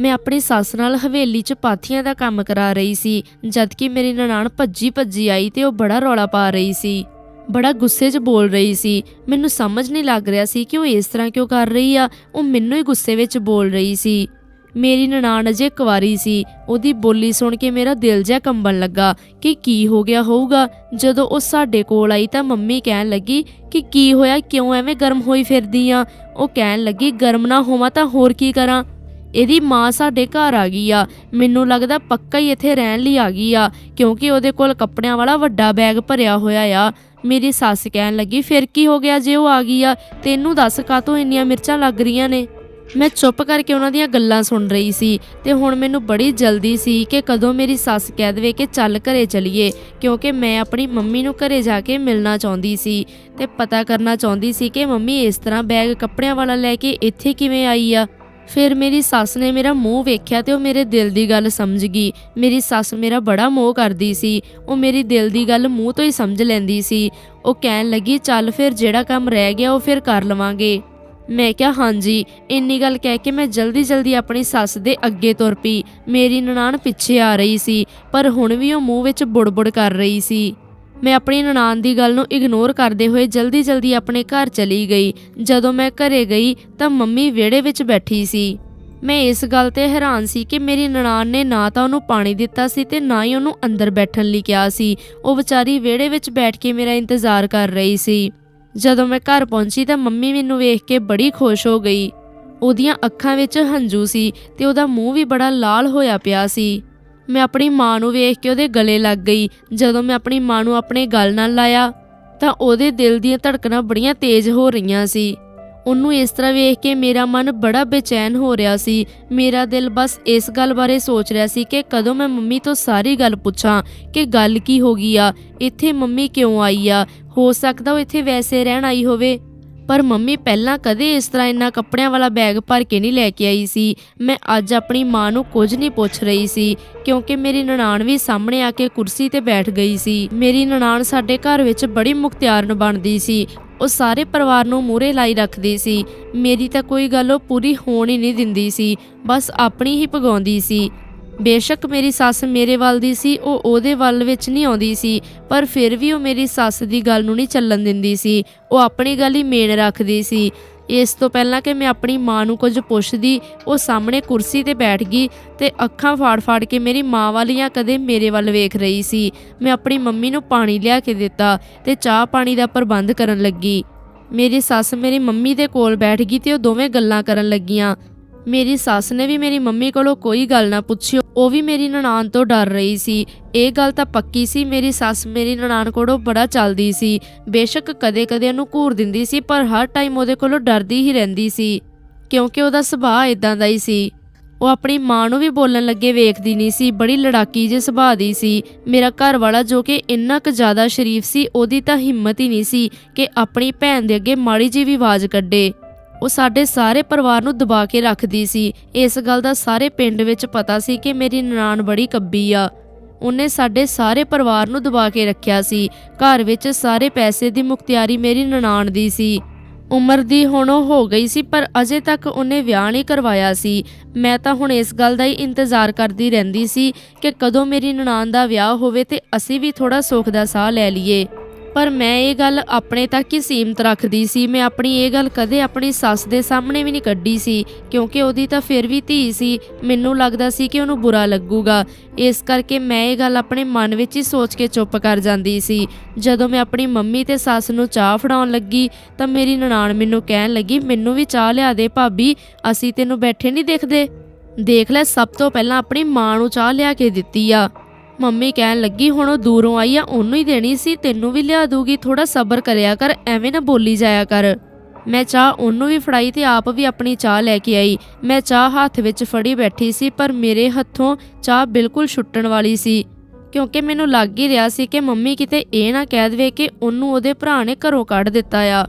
ਮੈਂ ਆਪਣੀ ਸੱਸ ਨਾਲ ਹਵੇਲੀ 'ਚ ਪਾਥੀਆਂ ਦਾ ਕੰਮ ਕਰਾ ਰਹੀ ਸੀ ਜਦ ਕਿ ਮੇਰੀ ਨਨਾਣ ਭੱਜੀ ਭੱਜੀ ਆਈ ਤੇ ਉਹ ਬੜਾ ਰੌਲਾ ਪਾ ਰਹੀ ਸੀ। ਬੜਾ ਗੁੱਸੇ 'ਚ ਬੋਲ ਰਹੀ ਸੀ, ਮੈਨੂੰ ਸਮਝ ਨਹੀਂ ਲੱਗ ਰਿਹਾ ਸੀ ਕਿ ਉਹ ਇਸ ਤਰ੍ਹਾਂ ਕਿਉਂ ਕਰ ਰਹੀ ਆ, ਉਹ ਮੈਨੂੰ ਹੀ ਗੁੱਸੇ ਵਿੱਚ ਬੋਲ ਰਹੀ ਸੀ। ਮੇਰੀ ਨਨਾਣ ਅਜੇ ਕੁਵਾਰੀ ਸੀ, ਉਹਦੀ ਬੋਲੀ ਸੁਣ ਕੇ ਮੇਰਾ ਦਿਲ ਜਿਹਾ ਕੰਬਣ ਲੱਗਾ ਕਿ ਕੀ ਹੋ ਗਿਆ ਹੋਊਗਾ। ਜਦੋਂ ਉਹ ਸਾਡੇ ਕੋਲ ਆਈ ਤਾਂ ਮੰਮੀ ਕਹਿਣ ਲੱਗੀ ਕਿ ਕੀ ਹੋਇਆ, ਕਿਉਂ ਐਵੇਂ ਗਰਮ ਹੋਈ ਫਿਰਦੀ ਆ? ਉਹ ਕਹਿਣ ਲੱਗੀ, ਗਰਮ ਨਾ ਹੋਵਾਂ ਤਾਂ ਹੋਰ ਕੀ ਕਰਾਂ? ਇਹਦੀ ਮਾਂ ਸਾਡੇ ਘਰ ਆ ਗਈ ਆ। ਮੈਨੂੰ ਲੱਗਦਾ ਪੱਕਾ ਹੀ ਇੱਥੇ ਰਹਿਣ ਲਈ ਆ ਗਈ ਆ, ਕਿਉਂਕਿ ਉਹਦੇ ਕੋਲ ਕੱਪੜਿਆਂ ਵਾਲਾ ਵੱਡਾ ਬੈਗ ਭਰਿਆ ਹੋਇਆ ਆ। ਮੇਰੀ ਸੱਸ ਕਹਿਣ ਲੱਗੀ, ਫਿਰ ਕੀ ਹੋ ਗਿਆ ਜੇ ਉਹ ਆ ਗਈ ਆ? ਤੈਨੂੰ ਦੱਸ ਕਾਤੋਂ ਇੰਨੀਆਂ ਮਿਰਚਾਂ ਲੱਗ ਰਹੀਆਂ ਨੇ? ਮੈਂ ਚੁੱਪ ਕਰਕੇ ਉਹਨਾਂ ਦੀਆਂ ਗੱਲਾਂ ਸੁਣ ਰਹੀ ਸੀ ਤੇ ਹੁਣ ਮੈਨੂੰ ਬੜੀ ਜਲਦੀ ਸੀ ਕਿ ਕਦੋਂ ਮੇਰੀ ਸੱਸ ਕਹਿ ਦੇਵੇ ਕਿ ਚੱਲ ਘਰੇ ਚਲੀਏ, ਕਿਉਂਕਿ ਮੈਂ ਆਪਣੀ ਮੰਮੀ ਨੂੰ ਘਰੇ ਜਾ ਕੇ ਮਿਲਣਾ ਚਾਹੁੰਦੀ ਸੀ ਤੇ ਪਤਾ ਕਰਨਾ ਚਾਹੁੰਦੀ ਸੀ ਕਿ ਮੰਮੀ ਇਸ ਤਰ੍ਹਾਂ ਬੈਗ ਕੱਪੜਿਆਂ ਵਾਲਾ ਲੈ ਕੇ ਇੱਥੇ ਕਿਵੇਂ ਆਈ ਆ। ਫਿਰ ਮੇਰੀ ਸੱਸ ਨੇ ਮੇਰਾ ਮੂੰਹ ਵੇਖਿਆ ਤੇ ਉਹ ਮੇਰੇ ਦਿਲ ਦੀ ਗੱਲ ਸਮਝ ਗਈ। ਮੇਰੀ ਸੱਸ ਮੇਰਾ ਬੜਾ ਮੋਹ ਕਰਦੀ ਸੀ। ਉਹ ਮੇਰੀ ਦਿਲ ਦੀ ਗੱਲ ਮੂੰਹ ਤੋਂ ਹੀ ਸਮਝ ਲੈਂਦੀ ਸੀ। ਉਹ ਕਹਿਣ ਲੱਗੀ, ਚੱਲ ਫਿਰ ਜਿਹੜਾ ਕੰਮ ਰਹਿ ਗਿਆ ਉਹ ਫਿਰ ਕਰ ਲਵਾਂਗੇ। ਮੈਂ ਕਿਹਾ, ਹਾਂਜੀ। ਇੰਨੀ ਗੱਲ ਕਹਿ ਕੇ ਮੈਂ ਜਲਦੀ ਜਲਦੀ ਆਪਣੀ ਸੱਸ ਦੇ ਅੱਗੇ ਤੁਰ ਪਈ। ਮੇਰੀ ਨਨਾਣ ਪਿੱਛੇ ਆ ਰਹੀ ਸੀ, ਪਰ ਹੁਣ ਵੀ ਉਹ ਮੂੰਹ ਵਿੱਚ ਬੁੜਬੁੜ ਕਰ ਰਹੀ ਸੀ। ਮੈਂ ਆਪਣੀ ਨਨਾਣ ਦੀ ਗੱਲ ਨੂੰ ਇਗਨੋਰ ਕਰਦੇ ਹੋਏ ਜਲਦੀ ਜਲਦੀ ਆਪਣੇ ਘਰ ਚਲੀ ਗਈ। ਜਦੋਂ ਮੈਂ ਘਰੇ ਗਈ ਤਾਂ ਮੰਮੀ ਵਿਹੜੇ ਵਿੱਚ ਬੈਠੀ ਸੀ। ਮੈਂ ਇਸ ਗੱਲ ਤੇ ਹੈਰਾਨ ਸੀ ਕਿ ਮੇਰੀ ਨਨਾਣ ਨੇ ਨਾ ਤਾਂ ਉਹਨੂੰ ਪਾਣੀ ਦਿੱਤਾ ਸੀ ਤੇ ਨਾ ਹੀ ਉਹਨੂੰ ਅੰਦਰ ਬੈਠਣ ਲਈ ਕਿਹਾ ਸੀ। ਉਹ ਵਿਚਾਰੀ ਵਿਹੜੇ ਵਿੱਚ ਬੈਠ ਕੇ ਮੇਰਾ ਇੰਤਜ਼ਾਰ ਕਰ ਰਹੀ ਸੀ। ਜਦੋਂ ਮੈਂ ਘਰ ਪਹੁੰਚੀ ਤਾਂ ਮੰਮੀ ਮੈਨੂੰ ਵੇਖ ਕੇ ਬੜੀ ਖੁਸ਼ ਹੋ ਗਈ। ਉਹਦੀਆਂ ਅੱਖਾਂ ਵਿੱਚ ਹੰਝੂ ਸੀ ਤੇ ਉਹਦਾ ਮੂੰਹ ਵੀ ਬੜਾ ਲਾਲ ਹੋਇਆ ਪਿਆ ਸੀ। ਮੈਂ ਆਪਣੀ ਮਾਂ ਨੂੰ ਵੇਖ ਕੇ ਉਹਦੇ ਗਲੇ ਲੱਗ ਗਈ। ਜਦੋਂ ਮੈਂ ਆਪਣੀ ਮਾਂ ਨੂੰ ਆਪਣੇ ਗਲ ਨਾਲ ਲਾਇਆ, ਤਾਂ ਉਹਦੇ ਦਿਲ ਦੀਆਂ ਧੜਕਣਾਂ ਬੜੀਆਂ ਤੇਜ਼ ਹੋ ਰਹੀਆਂ ਸੀ। ਉਹਨੂੰ ਇਸ ਤਰ੍ਹਾਂ ਵੇਖ ਕੇ ਮੇਰਾ ਮਨ ਬੜਾ ਬੇਚੈਨ ਹੋ ਰਿਹਾ ਸੀ। ਮੇਰਾ ਦਿਲ ਬਸ ਇਸ ਗੱਲ ਬਾਰੇ ਸੋਚ ਰਿਹਾ ਸੀ ਕਿ ਕਦੋਂ ਮੈਂ ਮੰਮੀ ਤੋਂ ਸਾਰੀ ਗੱਲ ਪੁੱਛਾਂ ਕਿ ਗੱਲ ਕੀ ਹੋ ਗਈ ਆ, ਇੱਥੇ ਮੰਮੀ ਕਿਉਂ ਆਈ ਆ? ਹੋ ਸਕਦਾ ਉਹ ਇੱਥੇ ਵੈਸੇ ਰਹਿਣ ਆਈ ਹੋਵੇ। ਪਰ ਮੰਮੀ ਪਹਿਲਾਂ ਕਦੇ ਇਸ ਤਰ੍ਹਾਂ ਇੰਨਾ ਕੱਪੜਿਆਂ ਵਾਲਾ ਬੈਗ ਭਰ ਕੇ ਨਹੀਂ ਲੈ ਕੇ ਆਈ ਸੀ। ਮੈਂ ਅੱਜ ਆਪਣੀ ਮਾਂ ਨੂੰ ਕੁਝ ਨਹੀਂ ਪੁੱਛ ਰਹੀ ਸੀ, ਕਿਉਂਕਿ ਮੇਰੀ ਨਨਾਣ ਵੀ ਸਾਹਮਣੇ ਆ ਕੇ ਕੁਰਸੀ ਤੇ ਬੈਠ ਗਈ ਸੀ। ਮੇਰੀ ਨਨਾਣ ਸਾਡੇ ਘਰ ਵਿੱਚ ਬੜੀ ਮੁਖਤਿਆਰਨ ਬਣਦੀ ਸੀ। ਉਹ ਸਾਰੇ ਪਰਿਵਾਰ ਨੂੰ ਮੂਹਰੇ ਲਾਈ ਰੱਖਦੀ ਸੀ। ਮੇਰੀ ਤਾਂ ਕੋਈ ਗੱਲ ਉਹ ਪੂਰੀ ਹੋਣ ਹੀ ਨਹੀਂ ਦਿੰਦੀ ਸੀ, ਬਸ ਆਪਣੀ ਹੀ ਪਗਾਉਂਦੀ ਸੀ। ਬੇਸ਼ੱਕ ਮੇਰੀ ਸੱਸ ਮੇਰੇ ਵੱਲ ਦੀ ਸੀ, ਉਹ ਉਹਦੇ ਵੱਲ ਵਿੱਚ ਨਹੀਂ ਆਉਂਦੀ ਸੀ, ਪਰ ਫਿਰ ਵੀ ਉਹ ਮੇਰੀ ਸੱਸ ਦੀ ਗੱਲ ਨੂੰ ਨਹੀਂ ਚੱਲਣ ਦਿੰਦੀ ਸੀ, ਉਹ ਆਪਣੀ ਗੱਲ ਹੀ ਮੇਨ ਰੱਖਦੀ ਸੀ। ਇਸ ਤੋਂ ਪਹਿਲਾਂ ਕਿ ਮੈਂ ਆਪਣੀ ਮਾਂ ਨੂੰ ਕੁਝ ਪੁੱਛਦੀ, ਉਹ ਸਾਹਮਣੇ ਕੁਰਸੀ ਤੇ ਬੈਠ ਗਈ ਤੇ ਅੱਖਾਂ ਫਾੜ-ਫਾੜ ਕੇ ਮੇਰੀ ਮਾਂ ਵੱਲ ਜਾਂ ਕਦੇ ਮੇਰੇ ਵੱਲ ਵੇਖ ਰਹੀ ਸੀ। ਮੈਂ ਆਪਣੀ ਮੰਮੀ ਨੂੰ ਪਾਣੀ ਲਿਆ ਕੇ ਦਿੱਤਾ ਤੇ ਚਾਹ ਪਾਣੀ ਦਾ ਪ੍ਰਬੰਧ ਕਰਨ ਲੱਗੀ। ਮੇਰੀ ਸੱਸ ਮੇਰੀ ਮੰਮੀ ਦੇ ਕੋਲ ਬੈਠ ਗਈ ਤੇ ਉਹ ਦੋਵੇਂ ਗੱਲਾਂ ਕਰਨ ਲੱਗੀਆਂ। ਮੇਰੀ ਸੱਸ ਨੇ ਵੀ ਮੇਰੀ ਮੰਮੀ ਕੋਲੋਂ ਕੋਈ ਗੱਲ ਨਾ ਪੁੱਛੀ, ਉਹ ਵੀ ਮੇਰੀ ਨਨਾਣ ਤੋਂ ਡਰ ਰਹੀ ਸੀ। ਇਹ ਗੱਲ ਤਾਂ ਪੱਕੀ ਸੀ, ਮੇਰੀ ਸੱਸ ਮੇਰੀ ਨਨਾਣ ਕੋਲੋਂ ਬੜਾ ਚੱਲਦੀ ਸੀ। ਬੇਸ਼ੱਕ ਕਦੇ-ਕਦੇ ਉਹਨੂੰ ਘੂਰ ਦਿੰਦੀ ਸੀ, ਪਰ ਹਰ ਟਾਈਮ ਉਹਦੇ ਕੋਲੋਂ ਡਰਦੀ ਹੀ ਰਹਿੰਦੀ ਸੀ, ਕਿਉਂਕਿ ਉਹਦਾ ਸੁਭਾਅ ਇਦਾਂ ਦਾ ਹੀ ਸੀ। ਉਹ ਆਪਣੀ ਮਾਂ ਨੂੰ ਵੀ ਬੋਲਣ ਲੱਗੇ ਵੇਖਦੀ ਨਹੀਂ ਸੀ, ਬੜੀ ਲੜਾਕੀ ਜਿਹੇ ਸੁਭਾਅ ਦੀ ਸੀ। ਮੇਰਾ ਘਰ ਵਾਲਾ ਜੋ ਕਿ ਇੰਨਾ ਕੁ ਜ਼ਿਆਦਾ ਸ਼ਰੀਫ ਸੀ, ਉਹਦੀ ਤਾਂ ਹਿੰਮਤ ਹੀ ਨਹੀਂ ਸੀ ਕਿ ਆਪਣੀ ਭੈਣ ਦੇ ਅੱਗੇ ਮਾੜੀ ਜਿਹੀ ਵੀ ਆਵਾਜ਼ ਕੱਢੇ। ਉਹ ਸਾਡੇ ਸਾਰੇ ਪਰਿਵਾਰ ਨੂੰ ਦਬਾ ਕੇ ਰੱਖਦੀ ਸੀ। ਇਸ ਗੱਲ ਦਾ ਸਾਰੇ ਪਿੰਡ ਵਿੱਚ ਪਤਾ ਸੀ ਕਿ ਮੇਰੀ ਨਨਾਣ ਬੜੀ ਕੱਬੀ ਆ। ਉਹਨੇ ਸਾਡੇ ਸਾਰੇ ਪਰਿਵਾਰ ਨੂੰ ਦਬਾ ਕੇ ਰੱਖਿਆ ਸੀ। ਘਰ ਵਿੱਚ ਸਾਰੇ ਪੈਸੇ ਦੀ ਮੁਖਤਿਆਰੀ ਮੇਰੀ ਨਨਾਣ ਦੀ ਸੀ। ਉਮਰ ਦੀ ਹੁਣ ਉਹ ਹੋ ਗਈ ਸੀ, ਪਰ ਅਜੇ ਤੱਕ ਉਹਨੇ ਵਿਆਹ ਨਹੀਂ ਕਰਵਾਇਆ ਸੀ। ਮੈਂ ਤਾਂ ਹੁਣ ਇਸ ਗੱਲ ਦਾ ਹੀ ਇੰਤਜ਼ਾਰ ਕਰਦੀ ਰਹਿੰਦੀ ਸੀ ਕਿ ਕਦੋਂ ਮੇਰੀ ਨਨਾਣ ਦਾ ਵਿਆਹ ਹੋਵੇ ਤੇ ਅਸੀਂ ਵੀ ਥੋੜਾ ਸੁੱਖ ਦਾ ਸਾਹ ਲੈ ਲਈਏ। ਪਰ ਮੈਂ ਇਹ ਗੱਲ ਆਪਣੇ ਤੱਕ ਹੀ ਸੀਮਤ ਰੱਖਦੀ ਸੀ। ਮੈਂ ਆਪਣੀ ਇਹ ਗੱਲ ਕਦੇ ਆਪਣੀ ਸੱਸ ਦੇ ਸਾਹਮਣੇ ਵੀ ਨਹੀਂ ਕੱਢੀ ਸੀ, ਕਿਉਂਕਿ ਉਹਦੀ ਤਾਂ ਫਿਰ ਵੀ ਧੀ ਸੀ। ਮੈਨੂੰ ਲੱਗਦਾ ਸੀ ਕਿ ਉਹਨੂੰ ਬੁਰਾ ਲੱਗੂਗਾ। ਇਸ ਕਰਕੇ ਮੈਂ ਇਹ ਗੱਲ ਆਪਣੇ ਮਨ ਵਿੱਚ ਹੀ ਸੋਚ ਕੇ ਚੁੱਪ ਕਰ ਜਾਂਦੀ ਸੀ। ਜਦੋਂ ਮੈਂ ਆਪਣੀ ਮੰਮੀ ਤੇ ਸੱਸ ਨੂੰ ਚਾਹ ਫੜਾਉਣ ਲੱਗੀ, ਤਾਂ ਮੇਰੀ ਨਨਾਣ ਮੈਨੂੰ ਕਹਿਣ ਲੱਗੀ, ਮੈਨੂੰ ਵੀ ਚਾਹ ਲਿਆ ਦੇ ਭਾਬੀ, ਅਸੀਂ ਤੈਨੂੰ ਬੈਠੇ ਨਹੀਂ ਦੇਖਦੇ। ਦੇਖ ਲੈ, ਸਭ ਤੋਂ ਪਹਿਲਾਂ ਆਪਣੀ ਮਾਂ ਨੂੰ ਚਾਹ ਲਿਆ ਕੇ ਦਿੱਤੀ ਆ। ਮੰਮੀ ਕਹਿਣ ਲੱਗੀ, ਹੁਣ ਉਹ ਦੂਰੋਂ ਆਈ ਆ, ਉਹਨੂੰ ਹੀ ਦੇਣੀ ਸੀ, ਤੈਨੂੰ ਵੀ ਲਿਆ ਦੂਗੀ ਥੋੜਾ ਸਬਰ ਕਰਿਆ ਕਰ, ਐਵੇਂ ਨਾ ਬੋਲੀ ਜਾਇਆ ਕਰ। ਮੈਂ ਚਾਹ ਉਹਨੂੰ ਵੀ ਫੜਾਈ ਤੇ ਆਪ ਵੀ ਆਪਣੀ ਚਾਹ ਲੈ ਕੇ ਆਈ। ਮੈਂ ਚਾਹ ਹੱਥ ਵਿੱਚ ਫੜੀ ਬੈਠੀ ਸੀ, ਪਰ ਮੇਰੇ ਹੱਥੋਂ ਚਾਹ ਬਿਲਕੁਲ ਛੁੱਟਣ ਵਾਲੀ ਸੀ। ਕਿਉਂਕਿ ਮੈਨੂੰ ਲੱਗ ਹੀ ਰਿਹਾ ਸੀ ਕਿ ਮੰਮੀ ਕਿਤੇ ਇਹ ਨਾ ਕਹਿ ਦੇਵੇ ਕਿ ਉਹਨੂੰ ਉਹਦੇ ਭਰਾ ਨੇ ਘਰੋਂ ਕੱਢ ਦਿੱਤਾ ਆ।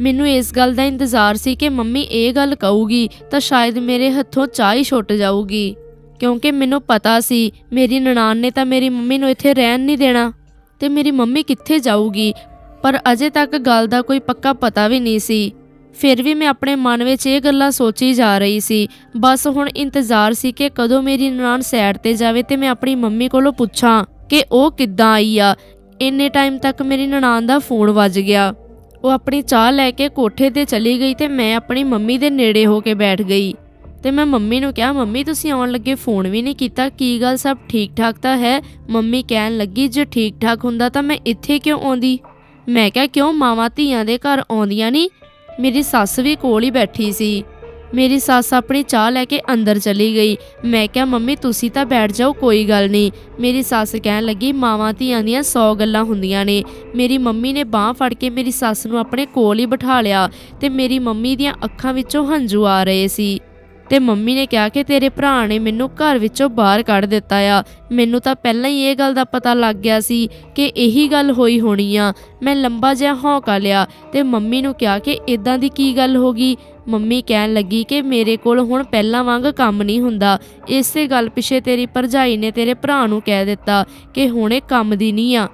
ਮੈਨੂੰ ਇਸ ਗੱਲ ਦਾ ਇੰਤਜ਼ਾਰ ਸੀ ਕਿ ਮੰਮੀ ਇਹ ਗੱਲ ਕਹੂਗੀ, ਤਾਂ ਸ਼ਾਇਦ ਮੇਰੇ ਹੱਥੋਂ ਚਾਹ ਹੀ ਛੁੱਟ ਜਾਊਗੀ। ਕਿਉਂਕਿ ਮੈਨੂੰ ਪਤਾ ਸੀ, ਮੇਰੀ ਨਨਾਣ ਨੇ ਤਾਂ ਮੇਰੀ ਮੰਮੀ ਨੂੰ ਇੱਥੇ ਰਹਿਣ ਨਹੀਂ ਦੇਣਾ। ਤੇ ਮੇਰੀ ਮੰਮੀ ਕਿੱਥੇ ਜਾਊਗੀ? ਪਰ ਅਜੇ ਤੱਕ ਗੱਲ ਦਾ ਕੋਈ ਪੱਕਾ ਪਤਾ ਵੀ ਨਹੀਂ ਸੀ। ਫਿਰ ਵੀ ਮੈਂ ਆਪਣੇ ਮਨ ਵਿੱਚ ਇਹ ਗੱਲਾਂ ਸੋਚੀ ਜਾ ਰਹੀ ਸੀ। ਬਸ ਹੁਣ ਇੰਤਜ਼ਾਰ ਸੀ ਕਿ ਕਦੋਂ ਮੇਰੀ ਨਨਾਣ ਸਾਈਡ ਤੇ ਜਾਵੇ ਤੇ ਮੈਂ ਆਪਣੀ ਮੰਮੀ ਕੋਲੋਂ ਪੁੱਛਾਂ ਕਿ ਉਹ ਕਿੱਦਾਂ ਆਈ ਆ। ਇੰਨੇ ਟਾਈਮ ਤੱਕ ਮੇਰੀ ਨਨਾਣ ਦਾ ਫੋਨ ਵੱਜ ਗਿਆ। ਉਹ ਆਪਣੀ ਚਾਹ ਲੈ ਕੇ ਕੋਠੇ ਤੇ ਚਲੀ ਗਈ ਤੇ ਮੈਂ ਆਪਣੀ ਮੰਮੀ ਦੇ ਨੇੜੇ ਹੋ ਕੇ ਬੈਠ ਗਈ। ਤੇ ਮੈਂ ਮੰਮੀ ਨੂੰ ਕਿਹਾ, ਮੰਮੀ, ਤੁਸੀਂ ਆਉਣ ਲੱਗੇ ਫੋਨ ਵੀ ਨਹੀਂ ਕੀਤਾ। ਕੀ ਗੱਲ, ਸਭ ਠੀਕ ਠਾਕ ਤਾਂ ਹੈ? ਮੰਮੀ ਕਹਿਣ ਲੱਗੀ, ਜੇ ਠੀਕ ਠਾਕ ਹੁੰਦਾ ਤਾਂ ਮੈਂ ਇੱਥੇ ਕਿਉਂ ਆਉਂਦੀ? ਮੈਂ ਕਿਹਾ, ਕਿਉਂ? ਮਾਵਾਂ ਧੀਆਂ ਦੇ ਘਰ ਆਉਂਦੀਆਂ ਨਹੀਂ? ਮੇਰੀ ਸੱਸ ਵੀ ਕੋਲ ਹੀ ਬੈਠੀ ਸੀ। ਮੇਰੀ ਸੱਸ ਆਪਣੀ ਚਾਹ ਲੈ ਕੇ ਅੰਦਰ ਚਲੀ ਗਈ। ਮੈਂ ਕਿਹਾ, ਮੰਮੀ, ਤੁਸੀਂ ਤਾਂ ਬੈਠ ਜਾਓ, ਕੋਈ ਗੱਲ ਨਹੀਂ। ਮੇਰੀ ਸੱਸ ਕਹਿਣ ਲੱਗੀ, ਮਾਵਾਂ ਧੀਆਂ ਦੀਆਂ 100 ਗੱਲਾਂ ਹੁੰਦੀਆਂ ਨੇ। ਮੇਰੀ ਮੰਮੀ ਨੇ ਬਾਹ ਫੜ ਕੇ ਮੇਰੀ ਸੱਸ ਨੂੰ ਆਪਣੇ ਕੋਲ ਹੀ ਬਿਠਾ ਲਿਆ ਤੇ ਮੇਰੀ ਮੰਮੀ ਦੀਆਂ ਅੱਖਾਂ ਵਿੱਚੋਂ ਹੰਝੂ ਆ ਰਹੇ ਸੀ। ਤੇ ਮੰਮੀ ਨੇ ਕਿਹਾ ਕਿ ਤੇਰੇ ਭਰਾ ਨੇ ਮੈਨੂੰ ਘਰ ਵਿੱਚੋਂ ਬਾਹਰ ਕੱਢ ਦਿੱਤਾ ਆ। ਮੈਨੂੰ ਤਾਂ ਪਹਿਲਾਂ ਹੀ ਇਹ ਗੱਲ ਦਾ ਪਤਾ ਲੱਗ ਗਿਆ ਸੀ ਕਿ ਇਹੀ ਗੱਲ ਹੋਈ ਹੋਣੀ ਆ। ਮੈਂ ਲੰਬਾ ਜਿਹਾ ਹੌਂਕਾ ਲਿਆ ਤੇ ਮੰਮੀ ਨੂੰ ਕਿਹਾ ਕਿ ਇਦਾਂ ਦੀ ਕੀ ਗੱਲ ਹੋ ਗਈ? ਮੰਮੀ ਕਹਿਣ ਲੱਗੀ ਕਿ ਮੇਰੇ ਕੋਲ ਹੁਣ ਪਹਿਲਾਂ ਵਾਂਗ ਕੰਮ ਨਹੀਂ ਹੁੰਦਾ। ਇਸੇ ਗੱਲ ਪਿੱਛੇ ਤੇਰੀ ਭਰਜਾਈ ਨੇ ਤੇਰੇ ਭਰਾ ਨੂੰ ਕਹਿ ਦਿੱਤਾ ਕਿ ਹੁਣ ਇਹ ਕੰਮ ਦੀ ਨਹੀਂ ਆ।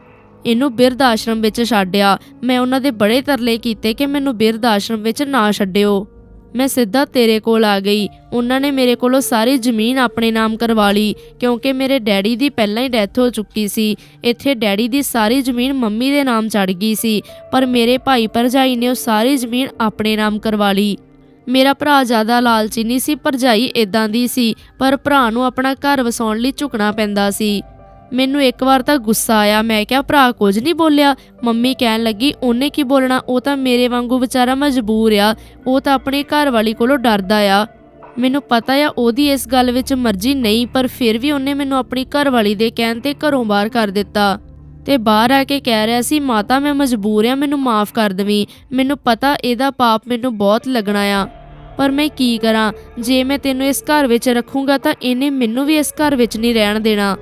ਇਹਨੂੰ ਬਿਰਧ ਆਸ਼ਰਮ ਵਿੱਚ ਛੱਡਿਆ ਮੈਂ ਉਹਨਾਂ ਦੇ ਬੜੇ ਤਰਲੇ ਕੀਤੇ ਕਿ ਮੈਨੂੰ ਬਿਰਧ ਆਸ਼ਰਮ ਵਿੱਚ ਨਾ ਛੱਡਿਓ। ਮੈਂ ਸਿੱਧਾ ਤੇਰੇ ਕੋਲ ਆ ਗਈ। ਉਹਨਾਂ ਨੇ ਮੇਰੇ ਕੋਲੋਂ ਸਾਰੀ ਜ਼ਮੀਨ ਆਪਣੇ ਨਾਮ ਕਰਵਾ ਲਈ, ਕਿਉਂਕਿ ਮੇਰੇ ਡੈਡੀ ਦੀ ਪਹਿਲਾਂ ਹੀ ਡੈਥ ਹੋ ਚੁੱਕੀ ਸੀ। ਇੱਥੇ ਡੈਡੀ ਦੀ ਸਾਰੀ ਜ਼ਮੀਨ ਮੰਮੀ ਦੇ ਨਾਮ ਚੜ ਗਈ ਸੀ, ਪਰ ਮੇਰੇ ਭਾਈ ਭਰਜਾਈ ਨੇ ਉਹ ਸਾਰੀ ਜ਼ਮੀਨ ਆਪਣੇ ਨਾਮ ਕਰਵਾ ਲਈ। ਮੇਰਾ ਭਰਾ ਜ਼ਿਆਦਾ ਲਾਲਚੀ ਨਹੀਂ ਸੀ, ਭਰਜਾਈ ਇਦਾਂ ਦੀ ਸੀ, ਪਰ ਭਰਾ ਨੂੰ ਆਪਣਾ ਘਰ ਵਸਾਉਣ ਲਈ ਝੁਕਣਾ ਪੈਂਦਾ ਸੀ। ਮੈਨੂੰ ਇੱਕ ਵਾਰ ਤਾਂ ਗੁੱਸਾ ਆਇਆ। ਮੈਂ ਕਿਹਾ, ਭਰਾ, ਕੁਝ ਨਹੀਂ ਬੋਲਿਆ। ਮੰਮੀ ਕਹਿਣ ਲੱਗੀ, ਉਹਨੇ ਕੀ ਬੋਲਣਾ? ਉਹ ਤਾਂ ਮੇਰੇ ਵਾਂਗੂ ਵਿਚਾਰਾ ਮਜਬੂਰ ਆ। ਉਹ ਤਾਂ ਆਪਣੇ ਘਰ ਵਾਲੀ ਕੋਲੋਂ ਡਰਦਾ ਆ। ਮੈਨੂੰ ਪਤਾ ਆ, ਉਹਦੀ ਇਸ ਗੱਲ ਵਿੱਚ ਮਰਜ਼ੀ ਨਹੀਂ, ਪਰ ਫਿਰ ਵੀ ਉਹਨੇ ਮੈਨੂੰ ਆਪਣੀ ਘਰ ਵਾਲੀ ਦੇ ਕਹਿਣ ਤੇ ਘਰੋਂ ਬਾਹਰ ਕਰ ਦਿੱਤਾ। ਤੇ ਬਾਹਰ ਆ ਕੇ ਕਹਿ ਰਿਹਾ ਸੀ, ਮਾਤਾ, ਮੈਂ ਮਜਬੂਰ ਆ, ਮੈਨੂੰ ਮਾਫ ਕਰ ਦਵੀਂ। ਮੈਨੂੰ ਪਤਾ ਇਹਦਾ ਪਾਪ ਮੈਨੂੰ ਬਹੁਤ ਲੱਗਣਾ ਆ। ਪਰ ਮੈਂ ਕੀ ਕਰਾਂ? ਜੇ ਮੈਂ ਤੈਨੂੰ ਇਸ ਘਰ ਵਿੱਚ ਰੱਖੂੰਗਾ ਤਾਂ ਇਹਨੇ ਮੈਨੂੰ ਵੀ ਇਸ ਘਰ ਵਿੱਚ ਨਹੀਂ ਰਹਿਣ ਦੇਣਾ।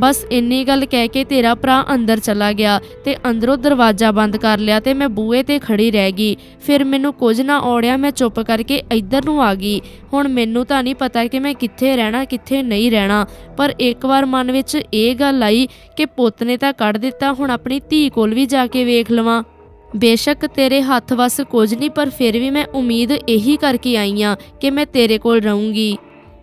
ਬਸ ਇੰਨੀ ਗੱਲ ਕਹਿ ਕੇ ਤੇਰਾ ਭਰਾ ਅੰਦਰ ਚਲਾ ਗਿਆ ਤੇ ਅੰਦਰੋਂ ਦਰਵਾਜ਼ਾ ਬੰਦ ਕਰ ਲਿਆ ਤੇ ਮੈਂ ਬੂਹੇ ਤੇ ਖੜੀ ਰਹਿ ਗਈ। ਫਿਰ ਮੈਨੂੰ ਕੁਝ ਨਾ ਔੜਿਆ ਮੈਂ ਚੁੱਪ ਕਰਕੇ ਇੱਧਰ ਨੂੰ ਆ ਗਈ। ਹੁਣ ਮੈਨੂੰ ਤਾਂ ਨਹੀਂ ਪਤਾ ਕਿ ਮੈਂ ਕਿੱਥੇ ਰਹਿਣਾ, ਕਿੱਥੇ ਨਹੀਂ ਰਹਿਣਾ। ਪਰ ਇੱਕ ਵਾਰ ਮਨ ਵਿੱਚ ਇਹ ਗੱਲ ਆਈ ਕਿ ਪੁੱਤ ਨੇ ਤਾਂ ਕੱਢ ਦਿੱਤਾ, ਹੁਣ ਆਪਣੀ ਧੀ ਕੋਲ ਵੀ ਜਾ ਕੇ ਵੇਖ ਲਵਾਂ। ਬੇਸ਼ੱਕ ਤੇਰੇ ਹੱਥ ਵਸ ਕੁਝ ਨਹੀਂ, ਪਰ ਫਿਰ ਵੀ ਮੈਂ ਉਮੀਦ ਇਹੀ ਕਰਕੇ ਆਈ ਆ ਕਿ ਮੈਂ ਤੇਰੇ ਕੋਲ ਰਹੂੰਗੀ।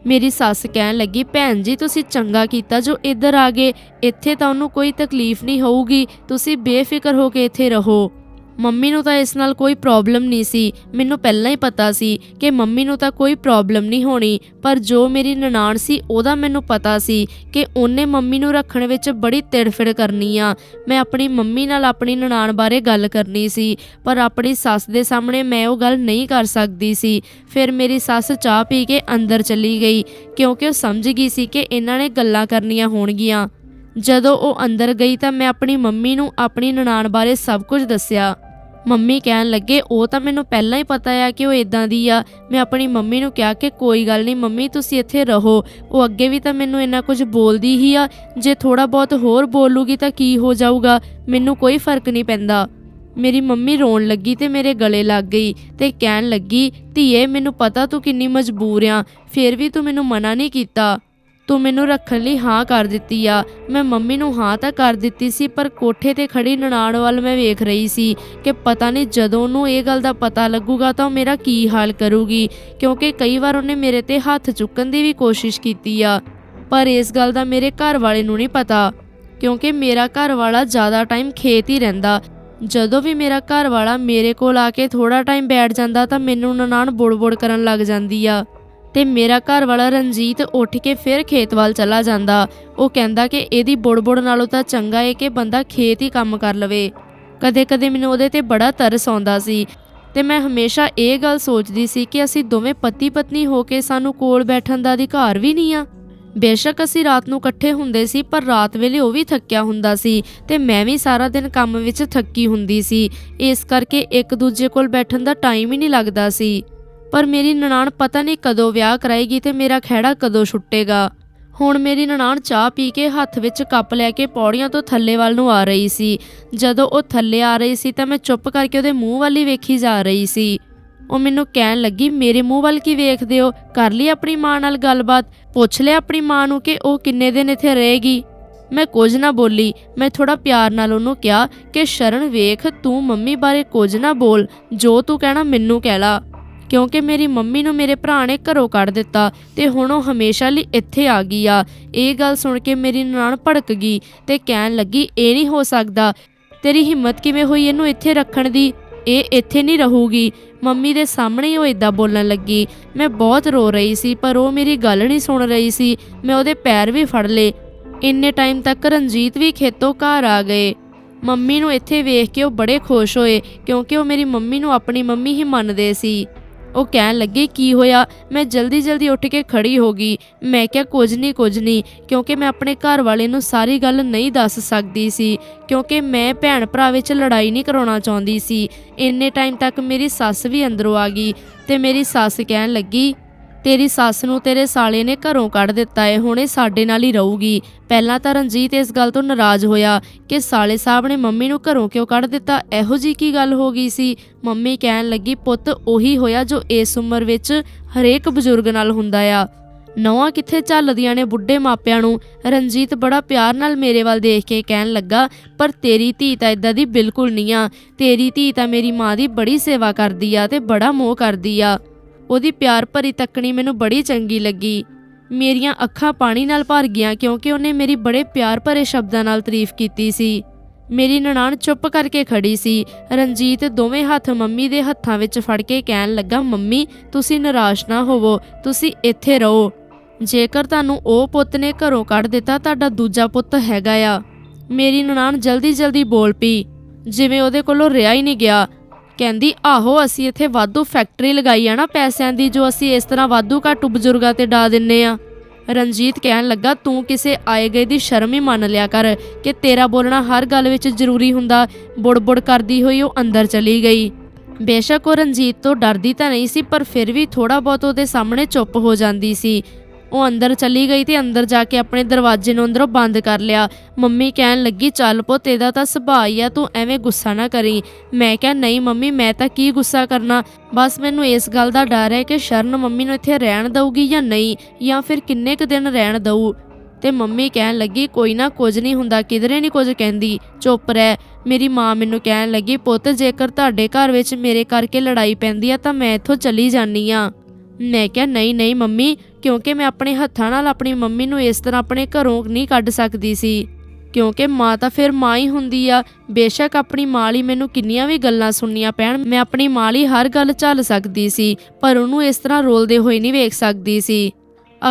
ਮੇਰੀ ਸੱਸ ਕਹਿਣ ਲੱਗੀ, ਭੈਣ ਜੀ, ਤੁਸੀਂ ਚੰਗਾ ਕੀਤਾ, ਜੋ ਇੱਧਰ ਆ ਗਏ, ਇੱਥੇ ਤਾਂ ਉਹਨੂੰ ਕੋਈ ਤਕਲੀਫ ਨਹੀਂ ਹੋਊਗੀ, ਤੁਸੀਂ ਬੇਫਿਕਰ ਹੋ ਕੇ ਇੱਥੇ ਰਹੋ। ਮੰਮੀ ਨੂੰ ਤਾਂ ਇਸ ਨਾਲ ਕੋਈ ਪ੍ਰੋਬਲਮ ਨਹੀਂ ਸੀ। ਮੈਨੂੰ ਪਹਿਲਾਂ ਹੀ ਪਤਾ ਸੀ ਕਿ ਮੰਮੀ ਨੂੰ ਤਾਂ ਕੋਈ ਪ੍ਰੋਬਲਮ ਨਹੀਂ ਹੋਣੀ, ਪਰ ਜੋ ਮੇਰੀ ਨਨਾਣ ਸੀ, ਉਹਦਾ ਮੈਨੂੰ ਪਤਾ ਸੀ ਕਿ ਉਹਨੇ ਮੰਮੀ ਨੂੰ ਰੱਖਣ ਵਿੱਚ ਬੜੀ ਤਿੜਫਿੜ ਕਰਨੀ ਆ। ਮੈਂ ਆਪਣੀ ਮੰਮੀ ਨਾਲ ਆਪਣੀ ਨਨਾਣ ਬਾਰੇ ਗੱਲ ਕਰਨੀ ਸੀ, ਪਰ ਆਪਣੀ ਸੱਸ ਦੇ ਸਾਹਮਣੇ ਮੈਂ ਉਹ ਗੱਲ ਨਹੀਂ ਕਰ ਸਕਦੀ ਸੀ। ਫਿਰ ਮੇਰੀ ਸੱਸ ਚਾਹ ਪੀ ਕੇ ਅੰਦਰ ਚਲੀ ਗਈ, ਕਿਉਂਕਿ ਉਹ ਸਮਝ ਗਈ ਸੀ ਕਿ ਇਹਨਾਂ ਨੇ ਗੱਲਾਂ ਕਰਨੀਆਂ ਹੋਣਗੀਆਂ। ਜਦੋਂ ਉਹ ਅੰਦਰ ਗਈ ਤਾਂ ਮੈਂ ਆਪਣੀ ਮੰਮੀ ਨੂੰ ਆਪਣੀ ਨਨਾਣ ਬਾਰੇ ਸਭ ਕੁਝ ਦੱਸਿਆ। ਮੰਮੀ ਕਹਿਣ ਲੱਗੇ, ਉਹ ਤਾਂ ਮੈਨੂੰ ਪਹਿਲਾਂ ਹੀ ਪਤਾ ਆ ਕਿ ਉਹ ਇਦਾਂ ਦੀ ਆ। ਮੈਂ ਆਪਣੀ ਮੰਮੀ ਨੂੰ ਕਿਹਾ ਕਿ ਕੋਈ ਗੱਲ ਨਹੀਂ, ਮੰਮੀ ਤੁਸੀਂ ਇੱਥੇ ਰਹੋ। ਉਹ ਅੱਗੇ ਵੀ ਤਾਂ ਮੈਨੂੰ ਇੰਨਾ ਕੁਝ ਬੋਲਦੀ ਹੀ ਆ। ਜੇ ਥੋੜਾ ਬਹੁਤ ਹੋਰ ਬੋਲੂਗੀ ਤਾਂ ਕੀ ਹੋ ਜਾਊਗਾ? ਮੈਨੂੰ ਕੋਈ ਫ਼ਰਕ ਨਹੀਂ ਪੈਂਦਾ। ਮੇਰੀ ਮੰਮੀ ਰੋਣ ਲੱਗੀ ਤੇ ਮੇਰੇ ਗਲੇ ਲੱਗ ਗਈ ਤੇ ਕਹਿਣ ਲੱਗੀ, ਧੀਏ, ਮੈਨੂੰ ਪਤਾ ਤੂੰ ਕਿੰਨੀ ਮਜਬੂਰ ਆ। ਫਿਰ ਵੀ ਤੂੰ ਮੈਨੂੰ ਮਨਾ ਨਹੀਂ ਕੀਤਾ। ਤੂੰ ਮੈਨੂੰ ਰੱਖਣ ਲਈ ਹਾਂ ਕਰ ਦਿੱਤੀ ਆ। ਮੈਂ ਮੰਮੀ ਨੂੰ ਹਾਂ ਤਾਂ ਕਰ ਦਿੱਤੀ ਸੀ, ਪਰ ਕੋਠੇ ਤੇ ਖੜੀ ਨਨਾਣ ਵੱਲ ਮੈਂ ਵੇਖ ਰਹੀ ਸੀ ਕਿ ਪਤਾ ਨਹੀਂ ਜਦੋਂ ਉਹਨੂੰ ਇਹ ਗੱਲ ਦਾ ਪਤਾ ਲੱਗੂਗਾ ਤਾਂ ਉਹ ਮੇਰਾ ਕੀ ਹਾਲ ਕਰੂਗੀ, ਕਿਉਂਕਿ ਕਈ ਵਾਰ ਉਹਨੇ ਮੇਰੇ ਤੇ ਹੱਥ ਚੁੱਕਣ ਦੀ ਵੀ ਕੋਸ਼ਿਸ਼ ਕੀਤੀ ਆ। ਪਰ ਇਸ ਗੱਲ ਦਾ ਮੇਰੇ ਘਰ ਵਾਲੇ ਨੂੰ ਨਹੀਂ ਪਤਾ, ਕਿਉਂਕਿ ਮੇਰਾ ਘਰ ਵਾਲਾ ਜ਼ਿਆਦਾ ਟਾਈਮ ਖੇਤ ਹੀ ਰਹਿੰਦਾ। ਜਦੋਂ ਵੀ ਮੇਰਾ ਘਰ ਵਾਲਾ ਮੇਰੇ ਕੋਲ ਆ ਕੇ ਥੋੜਾ ਟਾਈਮ ਬੈਠ ਜਾਂਦਾ ਤਾਂ ਮੈਨੂੰ ਨਨਾਣ ਬੁੜ-ਬੁੜ ਕਰਨ ਲੱਗ ਜਾਂਦੀ ਆ। ਤੇ ਮੇਰਾ ਘਰ ਵਾਲਾ ਰਣਜੀਤ ਉੱਠ ਕੇ ਫਿਰ ਖੇਤ ਵੱਲ ਚਲਾ ਜਾਂਦਾ। ਉਹ ਕਹਿੰਦਾ ਕਿ ਇਹਦੀ ਬੁੜ-ਬੁੜ ਨਾਲੋਂ ਤਾਂ ਚੰਗਾ ਏ ਕਿ ਬੰਦਾ ਖੇਤ ਹੀ ਕੰਮ ਕਰ ਲਵੇ। ਕਦੇ-ਕਦੇ ਮੈਨੂੰ ਉਹਦੇ ਤੇ ਬੜਾ ਤਰਸ ਆਉਂਦਾ ਸੀ ਤੇ ਮੈਂ ਹਮੇਸ਼ਾ ਇਹ ਗੱਲ ਸੋਚਦੀ ਸੀ ਕਿ ਅਸੀਂ ਦੋਵੇਂ ਪਤੀ ਪਤਨੀ ਹੋ ਕੇ ਸਾਨੂੰ ਕੋਲ ਬੈਠਣ ਦਾ ਅਧਿਕਾਰ ਵੀ ਨਹੀਂ ਆ। ਬੇਸ਼ੱਕ ਅਸੀਂ ਰਾਤ ਨੂੰ ਇਕੱਠੇ ਹੁੰਦੇ ਸੀ, ਪਰ ਰਾਤ ਵੇਲੇ ਉਹ ਵੀ ਥੱਕਿਆ ਹੁੰਦਾ ਸੀ ਤੇ ਮੈਂ ਵੀ ਸਾਰਾ ਦਿਨ ਕੰਮ ਵਿੱਚ ਥੱਕੀ ਹੁੰਦੀ ਸੀ। ਇਸ ਕਰਕੇ ਇੱਕ ਦੂਜੇ ਕੋਲ ਬੈਠਣ ਦਾ ਟਾਈਮ ਹੀ ਨਹੀਂ ਲੱਗਦਾ ਸੀ। ਪਰ ਮੇਰੀ ਨਨਾਣ ਪਤਾ ਨਹੀਂ ਕਦੋਂ ਵਿਆਹ ਕਰਾਏਗੀ ਤੇ ਮੇਰਾ ਖਹਿੜਾ ਕਦੋਂ ਛੁੱਟੇਗਾ। ਹੁਣ ਮੇਰੀ ਨਨਾਣ ਚਾਹ ਪੀ ਕੇ ਹੱਥ ਵਿੱਚ ਕੱਪ ਲੈ ਕੇ ਪੌੜੀਆਂ ਤੋਂ ਥੱਲੇ ਵੱਲ ਨੂੰ ਆ ਰਹੀ ਸੀ। ਜਦੋਂ ਉਹ ਥੱਲੇ ਆ ਰਹੀ ਸੀ ਤਾਂ ਮੈਂ ਚੁੱਪ ਕਰਕੇ ਉਹਦੇ ਮੂੰਹ ਵੱਲ ਹੀ ਵੇਖੀ ਜਾ ਰਹੀ ਸੀ। ਉਹ ਮੈਨੂੰ ਕਹਿਣ ਲੱਗੀ, ਮੇਰੇ ਮੂੰਹ ਵੱਲ ਕੀ ਵੇਖਦੇ ਹੋ? ਕਰ ਲਈ ਆਪਣੀ ਮਾਂ ਨਾਲ ਗੱਲਬਾਤ। ਪੁੱਛ ਲਿਆ ਆਪਣੀ ਮਾਂ ਨੂੰ ਕਿ ਉਹ ਕਿੰਨੇ ਦਿਨ ਇੱਥੇ ਰਹੇਗੀ। ਮੈਂ ਕੁਝ ਨਾ ਬੋਲੀ। ਮੈਂ ਥੋੜਾ ਪਿਆਰ ਨਾਲ ਉਹਨੂੰ ਕਿਹਾ ਕਿ, ਸ਼ਰਨ ਵੇਖ, ਤੂੰ ਮੰਮੀ ਬਾਰੇ ਕੁਝ ਨਾ ਬੋਲ। ਜੋ ਤੂੰ ਕਹਿਣਾ ਮੈਨੂੰ ਕਹਿ ਲਾ। ਕਿਉਂਕਿ ਮੇਰੀ ਮੰਮੀ ਨੂੰ ਮੇਰੇ ਭਰਾ ਨੇ ਘਰੋਂ ਕੱਢ ਦਿੱਤਾ ਤੇ ਹੁਣ ਉਹ ਹਮੇਸ਼ਾ ਲਈ ਇੱਥੇ ਆ ਗਈ ਆ। ਇਹ ਗੱਲ ਸੁਣ ਕੇ ਮੇਰੀ ਨਨਾਣ ਭੜਕ ਗਈ ਤੇ ਕਹਿਣ ਲੱਗੀ, ਇਹ ਨਹੀਂ ਹੋ ਸਕਦਾ। ਤੇਰੀ ਹਿੰਮਤ ਕਿਵੇਂ ਹੋਈ ਇਹਨੂੰ ਇੱਥੇ ਰੱਖਣ ਦੀ? ਇਹ ਇੱਥੇ ਨਹੀਂ ਰਹੂਗੀ। ਮੰਮੀ ਦੇ ਸਾਹਮਣੇ ਉਹ ਇਦਾਂ ਬੋਲਣ ਲੱਗੀ। ਮੈਂ ਬਹੁਤ ਰੋ ਰਹੀ ਸੀ, ਪਰ ਉਹ ਮੇਰੀ ਗੱਲ ਨਹੀਂ ਸੁਣ ਰਹੀ ਸੀ। ਮੈਂ ਉਹਦੇ ਪੈਰ ਵੀ ਫੜ ਲਏ। ਇੰਨੇ ਟਾਈਮ ਤੱਕ ਰਣਜੀਤ ਵੀ ਖੇਤੋਂ ਘਰ ਆ ਗਏ। ਮੰਮੀ ਨੂੰ ਇੱਥੇ ਵੇਖ ਕੇ ਉਹ ਬੜੇ ਖੁਸ਼ ਹੋਏ, ਕਿਉਂਕਿ ਉਹ ਮੇਰੀ ਮੰਮੀ ਨੂੰ ਆਪਣੀ ਮੰਮੀ ਹੀ ਮੰਨਦੇ ਸੀ। ਉਹ ਕਹਿਣ ਲੱਗੇ, ਕੀ ਹੋਇਆ? ਮੈਂ ਜਲਦੀ ਜਲਦੀ ਉੱਠ ਕੇ ਖੜੀ ਹੋ ਗਈ। ਮੈਂ ਕਿਹਾ, ਕੁਝ ਨਹੀਂ ਕੁਝ ਨਹੀਂ ਕਿਉਂਕਿ ਮੈਂ ਆਪਣੇ ਘਰ ਵਾਲੇ ਨੂੰ ਸਾਰੀ ਗੱਲ ਨਹੀਂ ਦੱਸ ਸਕਦੀ ਸੀ। ਕਿਉਂਕਿ ਮੈਂ ਭੈਣ ਭਰਾ ਵਿੱਚ ਲੜਾਈ ਨਹੀਂ ਕਰਾਉਣਾ ਚਾਹੁੰਦੀ ਸੀ। ਇੰਨੇ ਟਾਈਮ ਤੱਕ ਮੇਰੀ ਸੱਸ ਵੀ ਅੰਦਰੋਂ ਆ ਗਈ ਤੇ ਮੇਰੀ ਸੱਸ ਕਹਿਣ ਲੱਗੀ ਤੇਰੀ ਸੱਸ ਨੂੰ ਤੇਰੇ ਸਾਲੇ ਨੇ ਘਰੋਂ ਕੱਢ ਦਿੱਤਾ ਏ, ਹੁਣ ਇਹ ਸਾਡੇ ਨਾਲ ਹੀ ਰਹੂਗੀ। ਪਹਿਲਾਂ ਤਾਂ ਰਣਜੀਤ ਇਸ ਗੱਲ ਤੋਂ ਨਾਰਾਜ਼ ਹੋਇਆ ਕਿ ਸਾਲੇ ਸਾਹਿਬ ਨੇ ਮੰਮੀ ਨੂੰ ਘਰੋਂ ਕਿਉਂ ਕੱਢ ਦਿੱਤਾ। ਇਹੋ ਜੀ ਕੀ ਗੱਲ ਹੋ ਗਈ ਸੀ? ਮੰਮੀ ਕਹਿਣ ਲੱਗੀ, ਪੁੱਤ, ਉਹੀ ਹੋਇਆ ਜੋ ਇਸ ਉਮਰ ਵਿੱਚ ਹਰੇਕ ਬਜ਼ੁਰਗ ਨਾਲ ਹੁੰਦਾ ਆ। ਨੌਆਂ ਕਿੱਥੇ ਝੱਲਦੀਆਂ ਨੇ ਬੁੱਢੇ ਮਾਪਿਆਂ ਨੂੰ? ਰਣਜੀਤ ਬੜਾ ਪਿਆਰ ਨਾਲ ਮੇਰੇ ਵੱਲ ਦੇਖ ਕੇ ਕਹਿਣ ਲੱਗਾ, ਪਰ ਤੇਰੀ ਧੀ ਤਾਂ ਇਦਾਂ ਦੀ ਬਿਲਕੁਲ ਨਹੀਂ ਆ। ਤੇਰੀ ਧੀ ਤਾਂ ਮੇਰੀ ਮਾਂ ਦੀ ਬੜੀ ਸੇਵਾ ਕਰਦੀ ਆ ਤੇ ਬੜਾ ਮੋਹ ਕਰਦੀ ਆ। ਉਹਦੀ ਪਿਆਰ ਭਰੀ ਤੱਕਣੀ ਮੈਨੂੰ ਬੜੀ ਚੰਗੀ ਲੱਗੀ। ਮੇਰੀਆਂ ਅੱਖਾਂ ਪਾਣੀ ਨਾਲ ਭਰ ਗਈਆਂ ਕਿਉਂਕਿ ਉਹਨੇ ਮੇਰੀ ਬੜੇ ਪਿਆਰ ਭਰੇ ਸ਼ਬਦਾਂ ਨਾਲ ਤਾਰੀਫ ਕੀਤੀ ਸੀ। ਮੇਰੀ ਨਨਾਣ ਚੁੱਪ ਕਰਕੇ ਖੜੀ ਸੀ। ਰਣਜੀਤ ਦੋਵੇਂ ਹੱਥ ਮੰਮੀ ਦੇ ਹੱਥਾਂ ਵਿੱਚ ਫੜ ਕੇ ਕਹਿਣ ਲੱਗਾ, ਮੰਮੀ, ਤੁਸੀਂ ਨਿਰਾਸ਼ ਨਾ ਹੋਵੋ, ਤੁਸੀਂ ਇੱਥੇ ਰਹੋ। ਜੇਕਰ ਤੁਹਾਨੂੰ ਉਹ ਪੁੱਤ ਨੇ ਘਰੋਂ ਕੱਢ ਦਿੱਤਾ, ਤੁਹਾਡਾ ਦੂਜਾ ਪੁੱਤ ਹੈਗਾ ਆ। ਮੇਰੀ ਨਨਾਣ ਜਲਦੀ ਜਲਦੀ ਬੋਲ ਪਈ। ਜਿਵੇਂ ਉਹਦੇ ਕੋਲੋਂ ਰਿਹਾ ਹੀ ਨਹੀਂ ਗਿਆ। ਕਹਿੰਦੀ, ਆਹੋ, ਅਸੀਂ ਇੱਥੇ ਵਾਧੂ ਫੈਕਟਰੀ ਲਗਾਈ ਆ ਨਾ ਪੈਸਿਆਂ ਦੀ, ਜੋ ਅਸੀਂ ਇਸ ਤਰ੍ਹਾਂ ਵਾਧੂ ਘਾਟੂ ਬਜ਼ੁਰਗਾਂ ਤੇ ਡਾ ਦਿੰਨੇ ਆ। ਰਣਜੀਤ ਕਹਿਣ ਲੱਗਾ, ਤੂੰ ਕਿਸੇ ਆਏ ਗਏ ਦੀ ਸ਼ਰਮ ਹੀ ਮੰਨ ਲਿਆ ਕਰ ਕਿ ਤੇਰਾ ਬੋਲਣਾ ਹਰ ਗੱਲ ਵਿੱਚ ਜ਼ਰੂਰੀ ਹੁੰਦਾ। ਬੁੜਬੁੜ ਕਰਦੀ ਹੋਈ ਉਹ ਅੰਦਰ ਚਲੀ ਗਈ। ਬੇਸ਼ੱਕ ਉਹ ਰਣਜੀਤ ਤੋਂ ਡਰਦੀ ਤਾਂ ਨਹੀਂ ਸੀ, ਪਰ ਫਿਰ ਵੀ ਥੋੜਾ ਬਹੁਤ ਉਹਦੇ ਸਾਹਮਣੇ ਚੁੱਪ ਹੋ ਜਾਂਦੀ ਸੀ। ਉਹ ਅੰਦਰ ਚਲੀ ਗਈ ਤੇ ਅੰਦਰ ਜਾ ਕੇ ਆਪਣੇ ਦਰਵਾਜ਼ੇ ਨੂੰ ਅੰਦਰੋਂ ਬੰਦ ਕਰ ਲਿਆ। ਮੰਮੀ ਕਹਿਣ ਲੱਗੀ, ਚੱਲ ਪੁੱਤ, ਇਹਦਾ ਤਾਂ ਸੁਭਾਅ ਹੀ ਆ, ਤੂੰ ਐਵੇਂ ਗੁੱਸਾ ਨਾ ਕਰੀ। ਮੈਂ ਕਿਹਾ, ਨਹੀਂ ਮੰਮੀ, ਮੈਂ ਤਾਂ ਕੀ ਗੁੱਸਾ ਕਰਨਾ? ਬਸ ਮੈਨੂੰ ਇਸ ਗੱਲ ਦਾ ਡਰ ਹੈ ਕਿ ਸ਼ਰਨ ਮੰਮੀ ਨੂੰ ਇੱਥੇ ਰਹਿਣ ਦਊਗੀ ਜਾਂ ਨਹੀਂ, ਜਾਂ ਫਿਰ ਕਿੰਨੇ ਕੁ ਦਿਨ ਰਹਿਣ ਦਊ? ਤੇ ਮੰਮੀ ਕਹਿਣ ਲੱਗੀ, ਕੋਈ ਨਾ, ਕੁਝ ਨਹੀਂ ਹੁੰਦਾ, ਕਿਧਰੇ ਨਹੀਂ ਕੁਝ ਕਹਿੰਦੀ, ਚੁੱਪ ਰਹਿ। ਮੇਰੀ ਮਾਂ ਮੈਨੂੰ ਕਹਿਣ ਲੱਗੀ, ਪੁੱਤ, ਜੇਕਰ ਤੁਹਾਡੇ ਘਰ ਵਿੱਚ ਮੇਰੇ ਕਰਕੇ ਲੜਾਈ ਪੈਂਦੀ ਆ, ਤਾਂ ਮੈਂ ਇੱਥੋਂ ਚਲੀ ਜਾਨੀ ਆ। ਮੈਂ ਕਿਹਾ, ਨਹੀਂ ਨਹੀਂ ਮੰਮੀ, ਕਿਉਂਕਿ ਮੈਂ ਆਪਣੇ ਹੱਥਾਂ ਨਾਲ ਆਪਣੀ ਮੰਮੀ ਨੂੰ ਇਸ ਤਰ੍ਹਾਂ ਆਪਣੇ ਘਰੋਂ ਨਹੀਂ ਕੱਢ ਸਕਦੀ ਸੀ। ਕਿਉਂਕਿ ਮਾਂ ਤਾਂ ਫਿਰ ਮਾਂ ਹੀ ਹੁੰਦੀ ਆ। ਬੇਸ਼ੱਕ ਆਪਣੀ ਮਾਂ ਲਈ ਮੈਨੂੰ ਕਿੰਨੀਆਂ ਵੀ ਗੱਲਾਂ ਸੁਣਨੀਆਂ ਪੈਣ, ਮੈਂ ਆਪਣੀ ਮਾਂ ਲਈ ਹਰ ਗੱਲ ਝੱਲ ਸਕਦੀ ਸੀ, ਪਰ ਉਹਨੂੰ ਇਸ ਤਰ੍ਹਾਂ ਰੋਲਦੇ ਹੋਏ ਨਹੀਂ ਵੇਖ ਸਕਦੀ ਸੀ।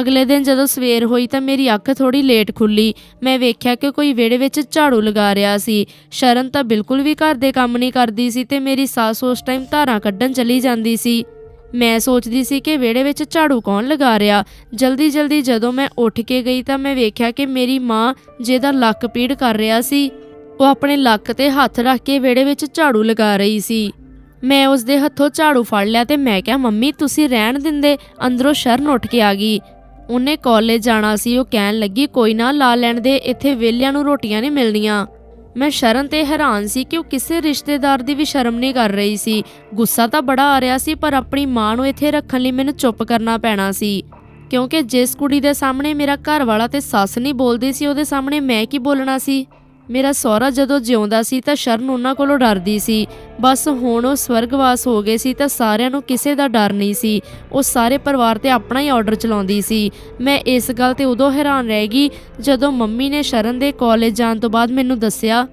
ਅਗਲੇ ਦਿਨ ਜਦੋਂ ਸਵੇਰ ਹੋਈ ਤਾਂ ਮੇਰੀ ਅੱਖ ਥੋੜੀ ਲੇਟ ਖੁੱਲੀ। ਮੈਂ ਵੇਖਿਆ ਕਿ ਕੋਈ ਵਿਹੜੇ ਵਿੱਚ ਝਾੜੂ ਲਗਾ ਰਿਹਾ ਸੀ। ਸ਼ਰਨ ਤਾਂ ਬਿਲਕੁਲ ਵੀ ਘਰ ਦੇ ਕੰਮ ਨਹੀਂ ਕਰਦੀ ਸੀ ਤੇ ਮੇਰੀ ਸੱਸ ਉਸ ਟਾਈਮ ਧਾਰਾਂ ਕੱਢਣ ਚਲੀ ਜਾਂਦੀ ਸੀ। ਮੈਂ ਸੋਚਦੀ ਸੀ ਕਿ ਵਿਹੜੇ ਵਿੱਚ ਝਾੜੂ ਕੌਣ ਲਗਾ ਰਿਹਾ। ਜਲਦੀ ਜਲਦੀ ਜਦੋਂ ਮੈਂ ਉੱਠ ਕੇ ਗਈ ਤਾਂ ਮੈਂ ਵੇਖਿਆ ਕਿ ਮੇਰੀ ਮਾਂ, ਜਿਹਦਾ ਲੱਕ ਪੀੜ ਕਰ ਰਿਹਾ ਸੀ, ਉਹ ਆਪਣੇ ਲੱਕ ਤੇ ਹੱਥ ਰੱਖ ਕੇ ਵਿਹੜੇ ਵਿੱਚ ਝਾੜੂ ਲਗਾ ਰਹੀ ਸੀ। ਮੈਂ ਉਸ ਦੇ ਹੱਥੋਂ ਝਾੜੂ ਫੜ ਲਿਆ ਤੇ ਮੈਂ ਕਿਹਾ, ਮੰਮੀ, ਤੁਸੀਂ ਰਹਿਣ ਦਿੰਦੇ। ਅੰਦਰੋਂ ਸ਼ਰਨ ਉੱਠ ਕੇ ਆ ਗਈ। ਉਹਨੇ ਕਾਲਜ ਜਾਣਾ ਸੀ। ਉਹ ਕਹਿਣ ਲੱਗੀ, ਕੋਈ ਨਾ, ਲਾ ਲੈਣ ਦੇ। ਇੱਥੇ ਵਿਹਲਿਆਂ ਨੂੰ ਰੋਟੀਆਂ ਨਹੀਂ ਮਿਲਣੀਆਂ ਮੈਂ ਸ਼ਰਨ ਤੇ ਹੈਰਾਨ ਸੀ ਕਿ ਉਹ ਕਿਸੇ ਰਿਸ਼ਤੇਦਾਰ ਦੀ ਵੀ ਸ਼ਰਮ ਨਹੀਂ ਕਰ ਰਹੀ ਸੀ। ਗੁੱਸਾ ਤਾਂ ਬੜਾ ਆ ਰਿਹਾ ਸੀ, ਪਰ ਆਪਣੀ ਮਾਂ ਨੂੰ ਇੱਥੇ ਰੱਖਣ ਲਈ ਮੈਨੂੰ ਚੁੱਪ ਕਰਨਾ ਪੈਣਾ ਸੀ। ਕਿਉਂਕਿ ਜਿਸ ਕੁੜੀ ਦੇ ਸਾਹਮਣੇ ਮੇਰਾ ਘਰ ਵਾਲਾ ਤੇ ਸੱਸ ਨਹੀਂ ਬੋਲਦੀ ਸੀ, ਉਹਦੇ ਸਾਹਮਣੇ ਮੈਂ ਕੀ ਬੋਲਣਾ ਸੀ? ਮੇਰਾ ਸਹੁਰਾ ਜਦੋਂ ਜਿਉਂਦਾ ਸੀ ਤਾਂ ਸ਼ਰਨ ਉਹਨਾਂ ਕੋਲੋਂ ਡਰਦੀ ਸੀ। ਬਸ ਹੁਣ ਉਹ ਸਵਰਗਵਾਸ ਹੋ ਗਏ ਸੀ ਤਾਂ ਸਾਰਿਆਂ ਨੂੰ ਕਿਸੇ ਦਾ ਡਰ ਨਹੀਂ ਸੀ। ਉਹ ਸਾਰੇ ਪਰਿਵਾਰ ਤੇ ਆਪਣਾ ਹੀ ਆਰਡਰ ਚਲਾਉਂਦੀ ਸੀ। ਮੈਂ ਇਸ ਗੱਲ ਤੇ ਉਦੋਂ ਹੈਰਾਨ ਰਹਿ ਗਈ ਜਦੋਂ ਮੰਮੀ ਨੇ ਸ਼ਰਨ ਦੇ ਕਾਲਜ ਜਾਣ ਤੋਂ ਬਾਅਦ ਮੈਨੂੰ ਦੱਸਿਆ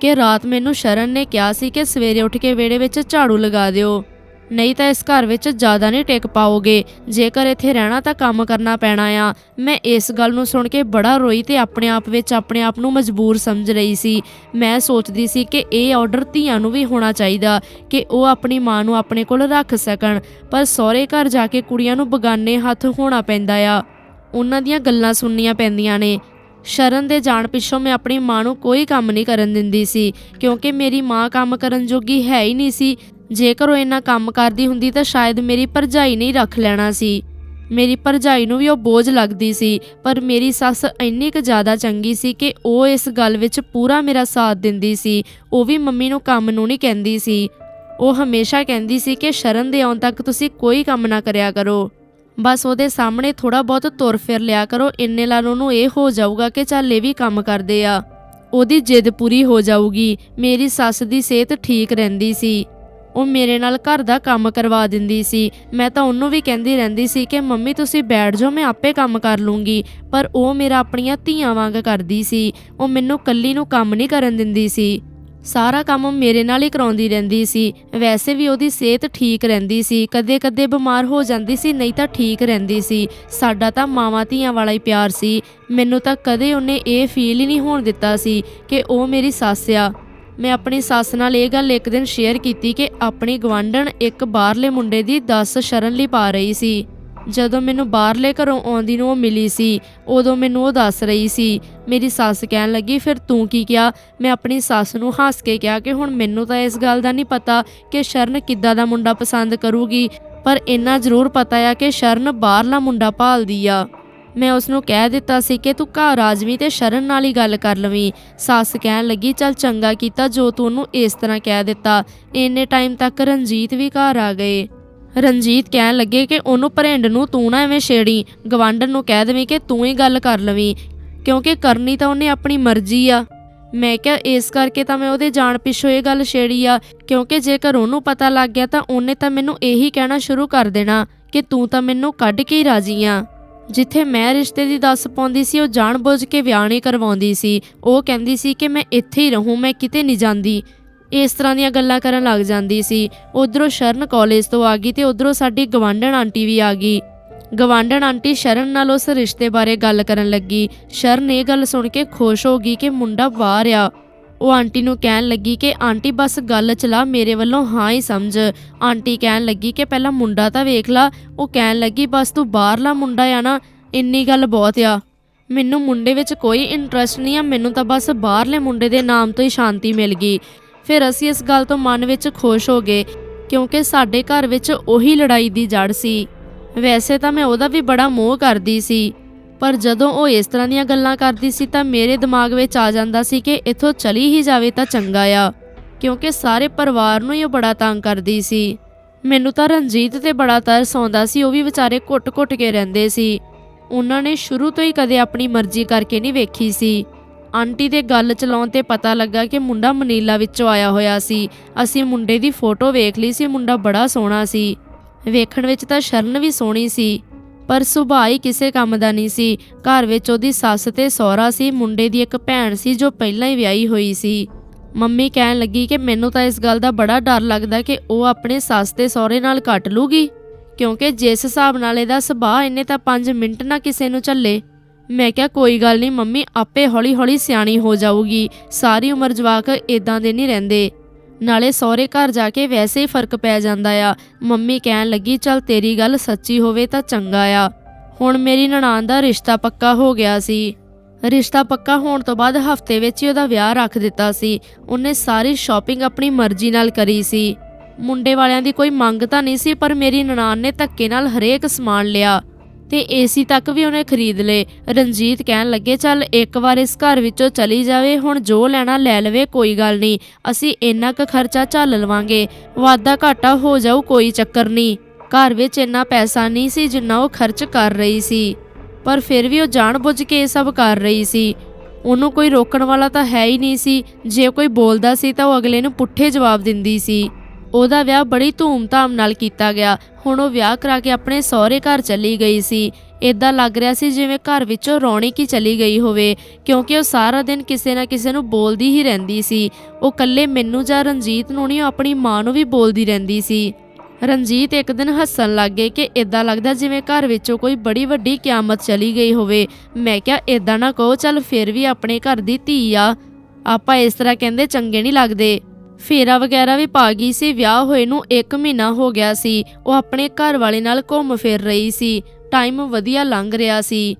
ਕਿ ਰਾਤ ਮੈਨੂੰ ਸ਼ਰਨ ਨੇ ਕਿਹਾ ਸੀ ਕਿ ਸਵੇਰੇ ਉੱਠ ਕੇ ਵਿਹੜੇ ਵਿੱਚ ਝਾੜੂ ਲਗਾ ਦਿਓ। ਨਹੀਂ ਤਾਂ ਇਸ ਘਰ ਵਿੱਚ ਜ਼ਿਆਦਾ ਨਹੀਂ ਟਿਕ ਪਾਓਗੇ। ਜੇਕਰ ਇੱਥੇ ਰਹਿਣਾ ਤਾਂ ਕੰਮ ਕਰਨਾ ਪੈਣਾ ਆ। ਮੈਂ ਇਸ ਗੱਲ ਨੂੰ ਸੁਣ ਕੇ ਬੜਾ ਰੋਈ ਤੇ ਆਪਣੇ ਆਪ ਵਿੱਚ ਆਪਣੇ ਆਪ ਨੂੰ ਮਜਬੂਰ ਸਮਝ ਰਹੀ ਸੀ। ਮੈਂ ਸੋਚਦੀ ਸੀ ਕਿ ਇਹ ਆਰਡਰ ਧੀਆਂ ਨੂੰ ਵੀ ਹੋਣਾ ਚਾਹੀਦਾ ਕਿ ਉਹ ਆਪਣੀ ਮਾਂ ਨੂੰ ਆਪਣੇ ਕੋਲ ਰੱਖ ਸਕਣ। ਪਰ ਸਹੁਰੇ ਘਰ ਜਾ ਕੇ ਕੁੜੀਆਂ ਨੂੰ ਬਗਾਨੇ ਹੱਥ ਹੋਣਾ ਪੈਂਦਾ ਆ। ਉਹਨਾਂ ਦੀਆਂ ਗੱਲਾਂ ਸੁਣਨੀਆਂ ਪੈਂਦੀਆਂ ਨੇ। ਸ਼ਰਨ ਦੇ ਜਾਣ ਪਿੱਛੋਂ ਮੈਂ ਆਪਣੀ ਮਾਂ ਨੂੰ ਕੋਈ ਕੰਮ ਨਹੀਂ ਕਰਨ ਦਿੰਦੀ ਸੀ, ਕਿਉਂਕਿ ਮੇਰੀ ਮਾਂ ਕੰਮ ਕਰਨ ਜੋਗੀ ਹੈ ਹੀ ਨਹੀਂ ਸੀ। ਜੇਕਰ ਉਹ ਇੰਨਾ ਕੰਮ ਕਰਦੀ ਹੁੰਦੀ ਤਾਂ ਸ਼ਾਇਦ ਮੇਰੀ ਭਰਜਾਈ ਨਹੀਂ ਰੱਖ ਲੈਣਾ ਸੀ। ਮੇਰੀ ਭਰਜਾਈ ਨੂੰ ਵੀ ਉਹ ਬੋਝ ਲੱਗਦੀ ਸੀ, ਪਰ ਮੇਰੀ ਸੱਸ ਇੰਨੀ ਕੁ ਜ਼ਿਆਦਾ ਚੰਗੀ ਸੀ ਕਿ ਉਹ ਇਸ ਗੱਲ ਵਿੱਚ ਪੂਰਾ ਮੇਰਾ ਸਾਥ ਦਿੰਦੀ ਸੀ। ਉਹ ਵੀ ਮੰਮੀ ਨੂੰ ਕੰਮ ਨੂੰ ਨਹੀਂ ਕਹਿੰਦੀ ਸੀ। ਉਹ ਹਮੇਸ਼ਾ ਕਹਿੰਦੀ ਸੀ ਕਿ ਸ਼ਰਨ ਦੇ ਆਉਣ ਤੱਕ ਤੁਸੀਂ ਕੋਈ ਕੰਮ ਨਾ ਕਰਿਆ ਕਰੋ। ਬਸ ਉਹਦੇ ਸਾਹਮਣੇ ਥੋੜਾ ਬਹੁਤ ਤੁਰ ਫਿਰ ਲਿਆ ਕਰੋ, ਇੰਨੇ ਨਾਲ ਉਹਨੂੰ ਇਹ ਹੋ ਜਾਊਗਾ ਕਿ ਚੱਲ ਇਹ ਵੀ ਕੰਮ ਕਰਦੇ ਆ। ਉਹਦੀ ਜਿੱਦ ਪੂਰੀ ਹੋ ਜਾਊਗੀ। ਮੇਰੀ ਸੱਸ ਦੀ ਸਿਹਤ ਠੀਕ ਰਹਿੰਦੀ ਸੀ। ਉਹ ਮੇਰੇ ਨਾਲ ਘਰ ਦਾ ਕੰਮ ਕਰਵਾ ਦਿੰਦੀ ਸੀ। ਮੈਂ ਤਾਂ ਉਹਨੂੰ ਵੀ ਕਹਿੰਦੀ ਰਹਿੰਦੀ ਸੀ ਕਿ, ਮੰਮੀ, ਤੁਸੀਂ ਬੈਠ ਜਾਓ, ਮੈਂ ਆਪੇ ਕੰਮ ਕਰ ਲੂੰਗੀ। ਪਰ ਉਹ ਮੇਰਾ ਆਪਣੀਆਂ ਧੀਆਂ ਵਾਂਗ ਕਰਦੀ ਸੀ। ਉਹ ਮੈਨੂੰ ਕੱਲੀ ਨੂੰ ਕੰਮ ਨਹੀਂ ਕਰਨ ਦਿੰਦੀ ਸੀ। ਸਾਰਾ ਕੰਮ ਮੇਰੇ ਨਾਲ ਹੀ ਕਰਾਉਂਦੀ ਰਹਿੰਦੀ ਸੀ। ਵੈਸੇ ਵੀ ਉਹਦੀ ਸਿਹਤ ਠੀਕ ਰਹਿੰਦੀ ਸੀ। ਕਦੇ-ਕਦੇ ਬਿਮਾਰ ਹੋ ਜਾਂਦੀ ਸੀ, ਨਹੀਂ ਤਾਂ ਠੀਕ ਰਹਿੰਦੀ ਸੀ। ਸਾਡਾ ਤਾਂ ਮਾਵਾਂ ਧੀਆਂ ਵਾਲਾ ਹੀ ਪਿਆਰ ਸੀ। ਮੈਨੂੰ ਤਾਂ ਕਦੇ ਉਹਨੇ ਇਹ ਫੀਲ ਹੀ ਨਹੀਂ ਹੋਣ ਦਿੱਤਾ ਸੀ ਕਿ ਉਹ ਮੇਰੀ ਸੱਸ ਆ। ਮੈਂ ਆਪਣੀ ਸੱਸ ਨਾਲ ਇਹ ਗੱਲ ਇੱਕ ਦਿਨ ਸ਼ੇਅਰ ਕੀਤੀ ਕਿ ਆਪਣੀ ਗਵਾਂਢਣ ਇੱਕ ਬਾਹਰਲੇ ਮੁੰਡੇ ਦੀ 10 ਸ਼ਰਨ ਲਈ ਪਾ ਰਹੀ ਸੀ। ਜਦੋਂ ਮੈਨੂੰ ਬਾਹਰਲੇ ਘਰੋਂ ਆਉਂਦੀ ਨੂੰ ਉਹ ਮਿਲੀ ਸੀ, ਉਦੋਂ ਮੈਨੂੰ ਉਹ ਦੱਸ ਰਹੀ ਸੀ। ਮੇਰੀ ਸੱਸ ਕਹਿਣ ਲੱਗੀ, ਫਿਰ ਤੂੰ ਕੀ ਕਿਹਾ? ਮੈਂ ਆਪਣੀ ਸੱਸ ਨੂੰ ਹੱਸ ਕੇ ਕਿਹਾ ਕਿ ਹੁਣ ਮੈਨੂੰ ਤਾਂ ਇਸ ਗੱਲ ਦਾ ਨਹੀਂ ਪਤਾ ਕਿ ਸ਼ਰਨ ਕਿੱਦਾਂ ਦਾ ਮੁੰਡਾ ਪਸੰਦ ਕਰੂਗੀ, ਪਰ ਇੰਨਾ ਜ਼ਰੂਰ ਪਤਾ ਆ ਕਿ ਸ਼ਰਨ ਬਾਹਰਲਾ ਮੁੰਡਾ ਭਾਲਦੀ ਆ। ਮੈਂ ਉਸ ਨੂੰ ਕਹਿ ਦਿੱਤਾ ਸੀ ਕਿ ਤੂੰ ਘਰ ਆਜਵੀਂ ਤੇ ਸ਼ਰਨ ਨਾਲ ਹੀ ਗੱਲ ਕਰ ਲਵੀਂ। ਸੱਸ ਕਹਿਣ ਲੱਗੀ, ਚੱਲ ਚੰਗਾ ਕੀਤਾ, ਜੋ ਤੂੰ ਉਹਨੂੰ ਇਸ ਤਰ੍ਹਾਂ ਕਹਿ ਦਿੱਤਾ। ਇੰਨੇ ਟਾਈਮ ਤੱਕ ਰਣਜੀਤ ਵੀ ਘਰ ਆ ਗਏ। ਰਣਜੀਤ ਕਹਿਣ ਲੱਗੇ ਕਿ ਉਹਨੂੰ ਭਰਿੰਡ ਨੂੰ ਤੂੰ ਨਾ ਐਵੇਂ ਛੇੜੀ। ਗਵਾਂਢਣ ਨੂੰ ਕਹਿ ਦੇਵੀਂ ਕਿ ਤੂੰ ਹੀ ਗੱਲ ਕਰ ਲਵੀਂ, ਕਿਉਂਕਿ ਕਰਨੀ ਤਾਂ ਉਹਨੇ ਆਪਣੀ ਮਰਜ਼ੀ ਆ। ਮੈਂ ਕਿਹਾ, ਇਸ ਕਰਕੇ ਤਾਂ ਮੈਂ ਉਹਦੇ ਜਾਣ ਪਿੱਛੋਂ ਇਹ ਗੱਲ ਛੇੜੀ ਆ, ਕਿਉਂਕਿ ਜੇਕਰ ਉਹਨੂੰ ਪਤਾ ਲੱਗ ਗਿਆ ਤਾਂ ਉਹਨੇ ਤਾਂ ਮੈਨੂੰ ਇਹੀ ਕਹਿਣਾ ਸ਼ੁਰੂ ਕਰ ਦੇਣਾ ਕਿ ਤੂੰ ਤਾਂ ਮੈਨੂੰ ਕੱਢ ਕੇ ਹੀ ਰਾਜੀ ਆ। ਜਿੱਥੇ ਮੈਂ ਰਿਸ਼ਤੇ ਦੀ ਦੱਸ ਪਾਉਂਦੀ ਸੀ, ਉਹ ਜਾਣਬੁੱਝ ਕੇ ਵਿਆਹ ਨਹੀਂ ਕਰਵਾਉਂਦੀ ਸੀ। ਉਹ ਕਹਿੰਦੀ ਸੀ ਕਿ ਮੈਂ ਇੱਥੇ ਹੀ ਰਹੂੰ, ਮੈਂ ਕਿਤੇ ਨਹੀਂ ਜਾਂਦੀ। ਇਸ ਤਰ੍ਹਾਂ ਦੀਆਂ ਗੱਲਾਂ ਕਰਨ ਲੱਗ ਜਾਂਦੀ ਸੀ। ਉਧਰੋਂ ਸ਼ਰਨ ਕਾਲਜ ਤੋਂ ਆ ਗਈ ਤੇ ਉਧਰੋਂ ਸਾਡੀ ਗਵਾਂਢਣ ਆਂਟੀ ਵੀ ਆ ਗਈ। ਗਵਾਂਢਣ ਆਂਟੀ ਸ਼ਰਨ ਨਾਲ ਉਸ ਰਿਸ਼ਤੇ ਬਾਰੇ ਗੱਲ ਕਰਨ ਲੱਗੀ। ਸ਼ਰਨ ਇਹ ਗੱਲ ਸੁਣ ਕੇ ਖੁਸ਼ ਹੋ ਗਈ ਕਿ ਮੁੰਡਾ ਬਾਹਰ ਆ ਉਹ ਆਂਟੀ ਨੂੰ ਕਹਿਣ ਲੱਗੀ ਕਿ, ਆਂਟੀ, ਬਸ ਗੱਲ ਚਲਾ, ਮੇਰੇ ਵੱਲੋਂ ਹਾਂ ਹੀ ਸਮਝ। ਆਂਟੀ ਕਹਿਣ ਲੱਗੀ ਕਿ, ਪਹਿਲਾਂ ਮੁੰਡਾ ਤਾਂ ਵੇਖ ਲਾ। ਉਹ ਕਹਿਣ ਲੱਗੀ, ਬਸ ਤੂੰ ਬਾਹਰਲਾ ਮੁੰਡਾ ਆ ਨਾ, ਇੰਨੀ ਗੱਲ ਬਹੁਤ ਆ। ਮੈਨੂੰ ਮੁੰਡੇ ਵਿੱਚ ਕੋਈ ਇੰਟਰਸਟ ਨਹੀਂ ਆ, ਮੈਨੂੰ ਤਾਂ ਬਸ ਬਾਹਰਲੇ ਮੁੰਡੇ ਦੇ ਨਾਮ ਤੋਂ ਹੀ ਸ਼ਾਂਤੀ ਮਿਲ ਗਈ। ਫਿਰ ਅਸੀਂ ਇਸ ਗੱਲ ਤੋਂ ਮਨ ਵਿੱਚ ਖੁਸ਼ ਹੋ ਗਏ, ਕਿਉਂਕਿ ਸਾਡੇ ਘਰ ਵਿੱਚ ਉਹੀ ਲੜਾਈ ਦੀ ਜੜ ਸੀ। ਵੈਸੇ ਤਾਂ ਮੈਂ ਉਹਦਾ ਵੀ ਬੜਾ ਮੋਹ ਕਰਦੀ ਸੀ। ਪਰ ਜਦੋਂ ਉਹ ਇਸ ਤਰ੍ਹਾਂ ਦੀਆਂ ਗੱਲਾਂ ਕਰਦੀ ਸੀ ਤਾਂ ਮੇਰੇ ਦਿਮਾਗ ਵਿੱਚ ਆ ਜਾਂਦਾ ਸੀ ਕਿ ਇੱਥੋਂ ਚਲੀ ਹੀ ਜਾਵੇ ਤਾਂ ਚੰਗਾ ਆ, ਕਿਉਂਕਿ ਸਾਰੇ ਪਰਿਵਾਰ ਨੂੰ ਹੀ ਉਹ ਬੜਾ ਤੰਗ ਕਰਦੀ ਸੀ। ਮੈਨੂੰ ਤਾਂ ਰਣਜੀਤ ਤੇ ਬੜਾ ਤਰਸ ਆਉਂਦਾ ਸੀ, ਉਹ ਵੀ ਵਿਚਾਰੇ ਘੁੱਟ-ਘੁੱਟ ਕੇ ਰਹਿੰਦੇ ਸੀ। ਉਹਨਾਂ ਨੇ ਸ਼ੁਰੂ ਤੋਂ ਹੀ ਕਦੇ ਆਪਣੀ ਮਰਜ਼ੀ ਕਰਕੇ ਨਹੀਂ ਵੇਖੀ ਸੀ। ਆਂਟੀ ਦੇ ਗੱਲ ਚਲਾਉਣ ਤੇ ਪਤਾ ਲੱਗਾ ਕਿ ਮੁੰਡਾ ਮਨੀਲਾ ਵਿੱਚੋਂ ਆਇਆ ਹੋਇਆ ਸੀ। ਅਸੀਂ ਮੁੰਡੇ ਦੀ ਫੋਟੋ ਵੇਖ ਲਈ ਸੀ, ਮੁੰਡਾ ਬੜਾ ਸੋਹਣਾ ਸੀ। ਵੇਖਣ ਵਿੱਚ ਤਾਂ ਸ਼ਰਨ ਵੀ ਸੋਹਣੀ ਸੀ। ਪਰ ਸੁਭਾਅ ਕਿਸੇ ਕੰਮ ਦਾ ਨਹੀਂ ਸੀ। ਘਰ ਵਿੱਚ ਉਹਦੀ ਸੱਸ ਤੇ ਸਹੁਰਾ ਸੀ, ਮੁੰਡੇ ਦੀ ਇੱਕ ਭੈਣ ਸੀ ਜੋ ਪਹਿਲਾਂ ਹੀ ਵਿਆਹੀ ਹੋਈ ਸੀ। ਮੰਮੀ ਕਹਿਣ ਲੱਗੀ ਕਿ ਮੈਨੂੰ ਤਾਂ ਇਸ ਗੱਲ ਦਾ ਬੜਾ ਡਰ ਲੱਗਦਾ ਕਿ ਉਹ ਆਪਣੇ ਸੱਸ ਤੇ ਸਹੁਰੇ ਨਾਲ ਕੱਟ ਲੂਗੀ। ਕਿਉਂਕਿ ਜਿਸ ਹਿਸਾਬ ਨਾਲ ਇਹਦਾ ਸੁਭਾਅ, ਇਹਨੇ ਤਾਂ 5 ਮਿੰਟ ਨਾ ਕਿਸੇ ਨੂੰ ਝੱਲੇ। ਮੈਂ ਕਿਹਾ, ਕੋਈ ਗੱਲ ਨਹੀਂ ਮੰਮੀ, ਆਪੇ ਹੌਲੀ-ਹੌਲੀ ਸਿਆਣੀ ਹੋ ਜਾਊਗੀ। ਸਾਰੀ ਉਮਰ ਜਵਾਕ ਇਦਾਂ ਦੇ ਨਹੀਂ ਰਹਿੰਦੇ। ਨਾਲੇ ਸਹੁਰੇ ਘਰ ਜਾ ਕੇ ਵੈਸੇ ਹੀ ਫ਼ਰਕ ਪੈ ਜਾਂਦਾ ਆ। ਮੰਮੀ ਕਹਿਣ ਲੱਗੀ, ਚੱਲ ਤੇਰੀ ਗੱਲ ਸੱਚੀ ਹੋਵੇ ਤਾਂ ਚੰਗਾ ਆ। ਹੁਣ ਮੇਰੀ ਨਨਾਣ ਦਾ ਰਿਸ਼ਤਾ ਪੱਕਾ ਹੋ ਗਿਆ ਸੀ। ਰਿਸ਼ਤਾ ਪੱਕਾ ਹੋਣ ਤੋਂ ਬਾਅਦ ਹਫ਼ਤੇ ਵਿੱਚ ਹੀ ਉਹਦਾ ਵਿਆਹ ਰੱਖ ਦਿੱਤਾ ਸੀ। ਉਹਨੇ ਸਾਰੀ ਸ਼ਾਪਿੰਗ ਆਪਣੀ ਮਰਜ਼ੀ ਨਾਲ ਕਰੀ ਸੀ। ਮੁੰਡੇ ਵਾਲਿਆਂ ਦੀ ਕੋਈ ਮੰਗ ਤਾਂ ਨਹੀਂ ਸੀ, ਪਰ ਮੇਰੀ ਨਨਾਣ ਨੇ ਧੱਕੇ ਨਾਲ ਹਰੇਕ ਸਮਾਨ ਲਿਆ। ਤੇ ਏਸੀ ਤੱਕ ਵੀ ਉਹਨੇ ਖਰੀਦ ਲਏ। ਰਣਜੀਤ ਕਹਿਣ ਲੱਗੇ, ਚੱਲ ਇੱਕ ਵਾਰ ਇਸ ਘਰ ਵਿੱਚੋਂ ਚਲੀ ਜਾਵੇ, ਹੁਣ ਜੋ ਲੈਣਾ ਲੈ ਲਵੇ, ਕੋਈ ਗੱਲ ਨਹੀਂ। ਅਸੀਂ ਇੰਨਾ ਕੁ ਖਰਚਾ ਝੱਲ ਲਵਾਂਗੇ। ਵਾਧਾ ਘਾਟਾ ਹੋ ਜਾਊ, ਕੋਈ ਚੱਕਰ ਨਹੀਂ। ਘਰ ਵਿੱਚ ਇੰਨਾ ਪੈਸਾ ਨਹੀਂ ਸੀ ਜਿੰਨਾ ਉਹ ਖਰਚ ਕਰ ਰਹੀ ਸੀ। ਪਰ ਫਿਰ ਵੀ ਉਹ ਜਾਣਬੁੱਝ ਕੇ ਇਹ ਸਭ ਕਰ ਰਹੀ ਸੀ। ਉਹਨੂੰ ਕੋਈ ਰੋਕਣ ਵਾਲਾ ਤਾਂ ਹੈ ਹੀ ਨਹੀਂ ਸੀ। ਜੇ ਕੋਈ ਬੋਲਦਾ ਸੀ ਤਾਂ ਉਹ ਅਗਲੇ ਨੂੰ ਪੁੱਠੇ ਜਵਾਬ ਦਿੰਦੀ ਸੀ। ਉਹਦਾ ਵਿਆਹ ਬੜੀ ਧੂਮ-ਧਾਮ ਨਾਲ ਕੀਤਾ ਗਿਆ। ਹੁਣ ਉਹ ਵਿਆਹ ਕਰਾ ਕੇ ਆਪਣੇ ਸਹੁਰੇ ਘਰ ਚਲੀ ਗਈ ਸੀ। ਇਦਾਂ ਲੱਗ ਰਿਹਾ ਸੀ ਜਿਵੇਂ ਘਰ ਵਿੱਚੋਂ ਰੌਣਕ ਹੀ ਚਲੀ ਗਈ ਹੋਵੇ, ਕਿਉਂਕਿ ਉਹ ਸਾਰਾ ਦਿਨ ਕਿਸੇ ਨਾ ਕਿਸੇ ਨੂੰ ਬੋਲਦੀ ਹੀ ਰਹਿੰਦੀ ਸੀ। ਉਹ ਕੱਲੇ ਮੈਨੂੰ ਜਾਂ ਰਣਜੀਤ ਨੂੰ ਨਹੀਂ, ਉਹ ਆਪਣੀ ਮਾਂ ਨੂੰ ਵੀ ਬੋਲਦੀ ਰਹਿੰਦੀ ਸੀ। ਰਣਜੀਤ ਇੱਕ ਦਿਨ ਹੱਸਣ ਲੱਗ ਗਏ ਕਿ ਇਦਾਂ ਲੱਗਦਾ ਜਿਵੇਂ ਘਰ ਵਿੱਚੋਂ ਕੋਈ ਬੜੀ ਵੱਡੀ ਕਿਆਮਤ ਚਲੀ ਗਈ ਹੋਵੇ। ਮੈਂ ਕਿਹਾ ਇਦਾਂ ਨਾ ਕਹੋ, ਚੱਲ ਫਿਰ ਵੀ ਆਪਣੇ ਘਰ ਦੀ ਧੀ ਆ। ਆਪਾਂ ਇਸ ਤਰ੍ਹਾਂ ਕਹਿੰਦੇ ਚੰਗੇ ਨਹੀਂ ਲੱਗਦੇ। ਫੇਰਾ ਵਗੈਰਾ ਵੀ ਪਾ ਗਈ ਸੀ, ਵਿਆਹ ਹੋਏ ਨੂੰ 1 ਮਹੀਨਾ ਹੋ ਗਿਆ ਸੀ। ਉਹ ਆਪਣੇ ਘਰ ਵਾਲੇ ਨਾਲ ਘੁੰਮ ਫਿਰ ਰਹੀ ਸੀ। ਟਾਈਮ ਵਧੀਆ ਲੰਘ ਰਿਹਾ ਸੀ।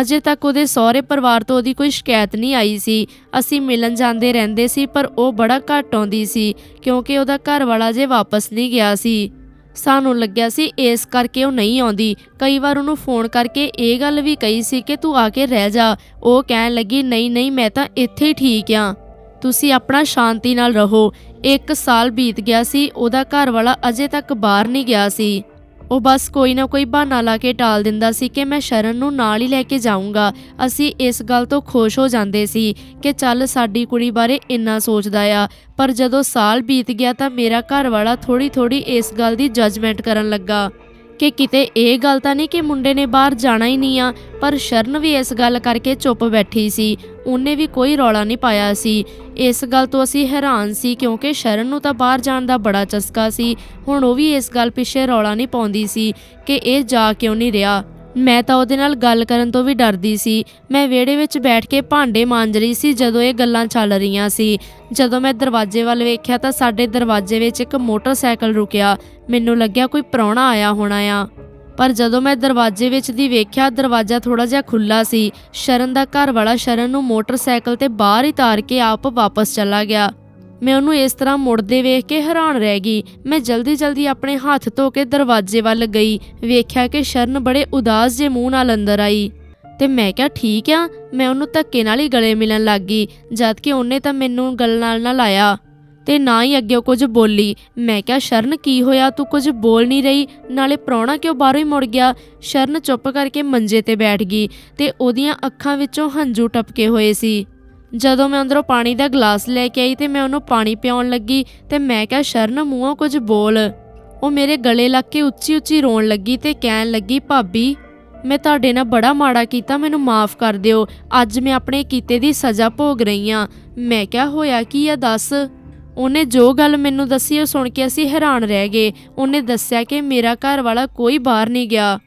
ਅਜੇ ਤੱਕ ਉਹਦੇ ਸਹੁਰੇ ਪਰਿਵਾਰ ਤੋਂ ਉਹਦੀ ਕੋਈ ਸ਼ਿਕਾਇਤ ਨਹੀਂ ਆਈ ਸੀ। ਅਸੀਂ ਮਿਲਣ ਜਾਂਦੇ ਰਹਿੰਦੇ ਸੀ, ਪਰ ਉਹ ਬੜਾ ਘੱਟ ਆਉਂਦੀ ਸੀ, ਕਿਉਂਕਿ ਉਹਦਾ ਘਰ ਵਾਲਾ ਜੇ ਵਾਪਸ ਨਹੀਂ ਗਿਆ ਸੀ। ਸਾਨੂੰ ਲੱਗਿਆ ਸੀ ਇਸ ਕਰਕੇ ਉਹ ਨਹੀਂ ਆਉਂਦੀ। ਕਈ ਵਾਰ ਉਹਨੂੰ ਫੋਨ ਕਰਕੇ ਇਹ ਗੱਲ ਵੀ ਕਹੀ ਸੀ ਕਿ ਤੂੰ ਆ ਕੇ ਰਹਿ ਜਾ। ਉਹ ਕਹਿਣ ਲੱਗੀ, ਨਹੀਂ ਨਹੀਂ, ਮੈਂ ਤਾਂ ਇੱਥੇ ਹੀ ਠੀਕ ਆ। ਤੁਸੀਂ ਆਪਣਾ ਸ਼ਾਂਤੀ ਨਾਲ ਰਹੋ। ਇੱਕ ਸਾਲ ਬੀਤ ਗਿਆ ਸੀ, ਉਹਦਾ ਘਰ ਵਾਲਾ ਅਜੇ ਤੱਕ ਬਾਹਰ ਨਹੀਂ ਗਿਆ ਸੀ। ਉਹ ਬਸ ਕੋਈ ਨਾ ਕੋਈ ਬਹਾਨਾ ਲਾ ਕੇ ਟਾਲ ਦਿੰਦਾ ਸੀ ਕਿ ਮੈਂ ਸ਼ਰਨ ਨੂੰ ਨਾਲ ਹੀ ਲੈ ਕੇ ਜਾਊਂਗਾ। ਅਸੀਂ ਇਸ ਗੱਲ ਤੋਂ ਖੁਸ਼ ਹੋ ਜਾਂਦੇ ਸੀ ਕਿ ਚੱਲ ਸਾਡੀ ਕੁੜੀ ਬਾਰੇ ਇੰਨਾ ਸੋਚਦਾ ਆ। ਪਰ ਜਦੋਂ ਸਾਲ ਬੀਤ ਗਿਆ ਤਾਂ ਮੇਰਾ ਘਰ ਵਾਲਾ ਥੋੜੀ ਥੋੜੀ ਇਸ ਗੱਲ ਦੀ ਜੱਜਮੈਂਟ ਕਰਨ ਲੱਗਾ। ਕਿ ਕਿਤੇ ਇਹ ਗੱਲ ਤਾਂ ਨਹੀਂ ਕਿ ਮੁੰਡੇ ਨੇ ਬਾਹਰ ਜਾਣਾ ਹੀ ਨਹੀਂ ਆ, ਪਰ ਸ਼ਰਨ ਵੀ ਇਸ ਗੱਲ ਕਰਕੇ ਚੁੱਪ ਬੈਠੀ ਸੀ। ਉਹਨੇ ਵੀ ਕੋਈ ਰੌਲਾ ਨਹੀਂ ਪਾਇਆ ਸੀ। ਇਸ ਗੱਲ ਤੋਂ ਅਸੀਂ ਹੈਰਾਨ ਸੀ ਕਿਉਂਕਿ ਸ਼ਰਨ ਨੂੰ ਤਾਂ ਬਾਹਰ ਜਾਣ ਦਾ ਬੜਾ ਚਸਕਾ ਸੀ। ਹੁਣ ਉਹ ਵੀ ਇਸ ਗੱਲ ਪਿੱਛੇ ਰੌਲਾ ਨਹੀਂ ਪਾਉਂਦੀ ਸੀ ਕਿ ਇਹ ਜਾ ਕਿਉਂ ਨਹੀਂ ਰਿਹਾ। ਮੈਂ ਤਾਂ ਉਹਦੇ ਨਾਲ ਗੱਲ ਕਰਨ ਤੋਂ ਵੀ ਡਰਦੀ ਸੀ। ਮੈਂ ਵਿਹੜੇ ਵਿੱਚ ਬੈਠ ਕੇ ਭਾਂਡੇ ਮਾਂਜ ਰਹੀ ਸੀ ਜਦੋਂ ਇਹ ਗੱਲਾਂ ਚੱਲ ਰਹੀਆਂ ਸੀ। ਜਦੋਂ ਮੈਂ ਦਰਵਾਜ਼ੇ ਵੱਲ ਵੇਖਿਆ ਤਾਂ ਸਾਡੇ ਦਰਵਾਜ਼ੇ ਵਿੱਚ ਇੱਕ ਮੋਟਰਸਾਈਕਲ ਰੁਕਿਆ। ਮੈਨੂੰ ਲੱਗਿਆ ਕੋਈ ਪ੍ਰਾਹੁਣਾ ਆਇਆ ਹੋਣਾ ਆ। ਪਰ ਜਦੋਂ ਮੈਂ ਦਰਵਾਜ਼ੇ ਵਿੱਚ ਦੀ ਵੇਖਿਆ, ਦਰਵਾਜ਼ਾ ਥੋੜਾ ਜਿਹਾ ਖੁੱਲਾ ਸੀ। ਸ਼ਰਨ ਦਾ ਘਰ ਵਾਲਾ ਸ਼ਰਨ ਨੂੰ ਮੋਟਰਸਾਈਕਲ ਤੇ ਬਾਹਰ ਹੀ ਤਾਰ ਕੇ ਆਪ ਵਾਪਸ ਚਲਾ ਗਿਆ। ਮੈਂ ਉਹਨੂੰ ਇਸ ਤਰ੍ਹਾਂ ਮੁੜਦੇ ਵੇਖ ਕੇ ਹੈਰਾਨ ਰਹਿ ਗਈ। ਮੈਂ ਜਲਦੀ-ਜਲਦੀ ਆਪਣੇ ਹੱਥ ਧੋ ਕੇ ਦਰਵਾਜ਼ੇ ਵੱਲ ਗਈ। ਵੇਖਿਆ ਕਿ ਸ਼ਰਨ ਬੜੇ ਉਦਾਸ ਜੇ ਮੂੰਹ ਨਾਲ ਅੰਦਰ ਆਈ। ਤੇ ਮੈਂ ਕਿਹਾ, ਠੀਕ ਆ। ਮੈਂ ਉਹਨੂੰ ਧੱਕੇ ਨਾਲ ਹੀ ਗਲੇ ਮਿਲਣ ਲੱਗ ਗਈ। ਜਦ ਕਿ ਉਹਨੇ ਤਾਂ ਮੈਨੂੰ ਗਲ ਨਾਲ ਨਾ ਲਾਇਆ। ਤੇ ਨਾ ਹੀ ਅੱਗੇ ਕੁਝ ਬੋਲੀ। ਮੈਂ ਕਿਹਾ, ਸ਼ਰਨ, ਕੀ ਹੋਇਆ? ਤੂੰ ਕੁਝ ਬੋਲ ਨਹੀਂ ਰਹੀ। ਨਾਲੇ ਪ੍ਰਾਹੁਣਾ ਕਿਉਂ ਬਾਹਰੋਂ ਹੀ ਮੁੜ ਗਿਆ? ਸ਼ਰਨ ਚੁੱਪ ਕਰਕੇ ਮੰਜੇ ਤੇ ਬੈਠ ਗਈ ਤੇ ਉਹਦੀਆਂ ਅੱਖਾਂ ਵਿੱਚੋਂ ਹੰਝੂ ਟਪਕੇ ਹੋਏ ਸੀ। ਜਦੋਂ ਮੈਂ ਅੰਦਰੋਂ ਪਾਣੀ ਦਾ ਗਲਾਸ ਲੈ ਕੇ ਆਈ ਤੇ ਮੈਂ ਉਹਨੂੰ ਪਾਣੀ ਪਿਆਉਣ ਲੱਗੀ ਤੇ ਮੈਂ ਕਿਹਾ, ਸ਼ਰਨ, ਮੂੰਹੋਂ ਕੁਝ ਬੋਲ। ਉਹ ਮੇਰੇ ਗਲੇ ਲੱਗ ਕੇ ਉੱਚੀ ਉੱਚੀ ਰੋਣ ਲੱਗੀ ਤੇ ਕਹਿਣ ਲੱਗੀ, ਭਾਬੀ, ਮੈਂ ਤੁਹਾਡੇ ਨਾਲ ਬੜਾ ਮਾੜਾ ਕੀਤਾ, ਮੈਨੂੰ ਮਾਫ ਕਰ ਦਿਓ। ਅੱਜ ਮੈਂ ਆਪਣੇ ਕੀਤੇ ਦੀ ਸਜ਼ਾ ਭੋਗ ਰਹੀ ਹਾਂ। ਮੈਂ ਕਿਹਾ, ਹੋਇਆ ਕੀ ਆ, ਦੱਸ? ਉਹਨੇ ਜੋ ਗੱਲ ਮੈਨੂੰ ਦੱਸੀ ਉਹ ਸੁਣ ਕੇ ਅਸੀਂ ਹੈਰਾਨ ਰਹਿ ਗਏ। ਉਹਨੇ ਦੱਸਿਆ ਕਿ ਮੇਰਾ ਘਰ ਵਾਲਾ ਕੋਈ ਬਾਹਰ ਨਹੀਂ ਗਿਆ।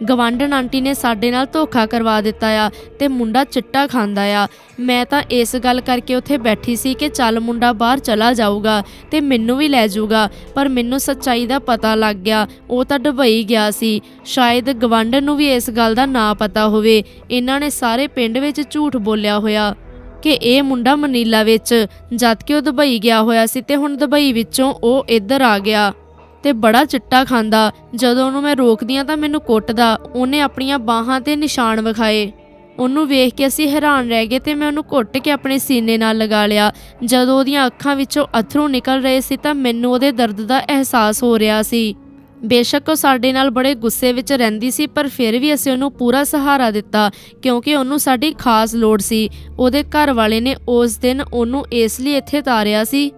ਗਵਾਂਢਣ ਆਂਟੀ ਨੇ ਸਾਡੇ ਨਾਲ ਧੋਖਾ ਕਰਵਾ ਦਿੱਤਾ ਆ ਤੇ ਮੁੰਡਾ ਚਿੱਟਾ ਖਾਂਦਾ ਆ। ਮੈਂ ਤਾਂ ਇਸ ਗੱਲ ਕਰਕੇ ਉੱਥੇ ਬੈਠੀ ਸੀ ਕਿ ਚੱਲ ਮੁੰਡਾ ਬਾਹਰ ਚਲਾ ਜਾਊਗਾ ਤੇ ਮੈਨੂੰ ਵੀ ਲੈ ਜਾਊਗਾ, ਪਰ ਮੈਨੂੰ ਸੱਚਾਈ ਦਾ ਪਤਾ ਲੱਗ ਗਿਆ, ਉਹ ਤਾਂ ਡੁਬਈ ਗਿਆ ਸੀ। ਸ਼ਾਇਦ ਗਵਾਂਢਣ ਨੂੰ ਵੀ ਇਸ ਗੱਲ ਦਾ ਨਾ ਪਤਾ ਹੋਵੇ। ਇਹਨਾਂ ਨੇ ਸਾਰੇ ਪਿੰਡ ਵਿੱਚ ਝੂਠ ਬੋਲਿਆ ਹੋਇਆ ਕਿ ਇਹ ਮੁੰਡਾ ਮਨੀਲਾ ਵਿੱਚ, ਜਦ ਕਿ ਉਹ ਦੁਬਈ ਗਿਆ ਹੋਇਆ ਸੀ ਤੇ ਹੁਣ ਦੁਬਈ ਵਿੱਚੋਂ ਉਹ ਇੱਧਰ ਆ ਗਿਆ। ਤੇ ਬੜਾ ਚਿੱਟਾ ਖਾਂਦਾ। ਜਦੋਂ ਉਹਨੂੰ ਮੈਂ ਰੋਕਦੀ ਆ ਤਾਂ ਮੈਨੂੰ ਕੁੱਟਦਾ। ਉਹਨੇ ਆਪਣੀਆਂ ਬਾਹਾਂ ਤੇ ਨਿਸ਼ਾਨ ਵਿਖਾਏ। ਉਹਨੂੰ ਵੇਖ ਕੇ ਅਸੀਂ ਹੈਰਾਨ ਰਹਿ ਗਏ ਤੇ ਮੈਂ ਉਹਨੂੰ ਘੁੱਟ ਕੇ ਆਪਣੇ ਸੀਨੇ ਨਾਲ ਲਗਾ ਲਿਆ। ਜਦੋਂ ਉਹਦੀਆਂ ਅੱਖਾਂ ਵਿੱਚੋਂ ਅਥਰੂ ਨਿਕਲ ਰਹੇ ਸੀ ਤਾਂ ਮੈਨੂੰ ਉਹਦੇ ਦਰਦ ਦਾ ਅਹਿਸਾਸ ਹੋ ਰਿਹਾ ਸੀ। ਬੇਸ਼ੱਕ ਉਹ ਸਾਡੇ ਨਾਲ ਬੜੇ ਗੁੱਸੇ ਵਿੱਚ ਰਹਿੰਦੀ ਸੀ, ਪਰ ਫਿਰ ਵੀ ਅਸੀਂ ਉਹਨੂੰ ਪੂਰਾ ਸਹਾਰਾ ਦਿੱਤਾ, ਕਿਉਂਕਿ ਉਹਨੂੰ ਸਾਡੀ ਖਾਸ ਲੋੜ ਸੀ। ਉਹਦੇ ਘਰ ਵਾਲੇ ਨੇ ਉਸ ਦਿਨ ਉਹਨੂੰ ਇਸ ਲਈ ਇੱਥੇ ਤਾਰਿਆ ਸੀ।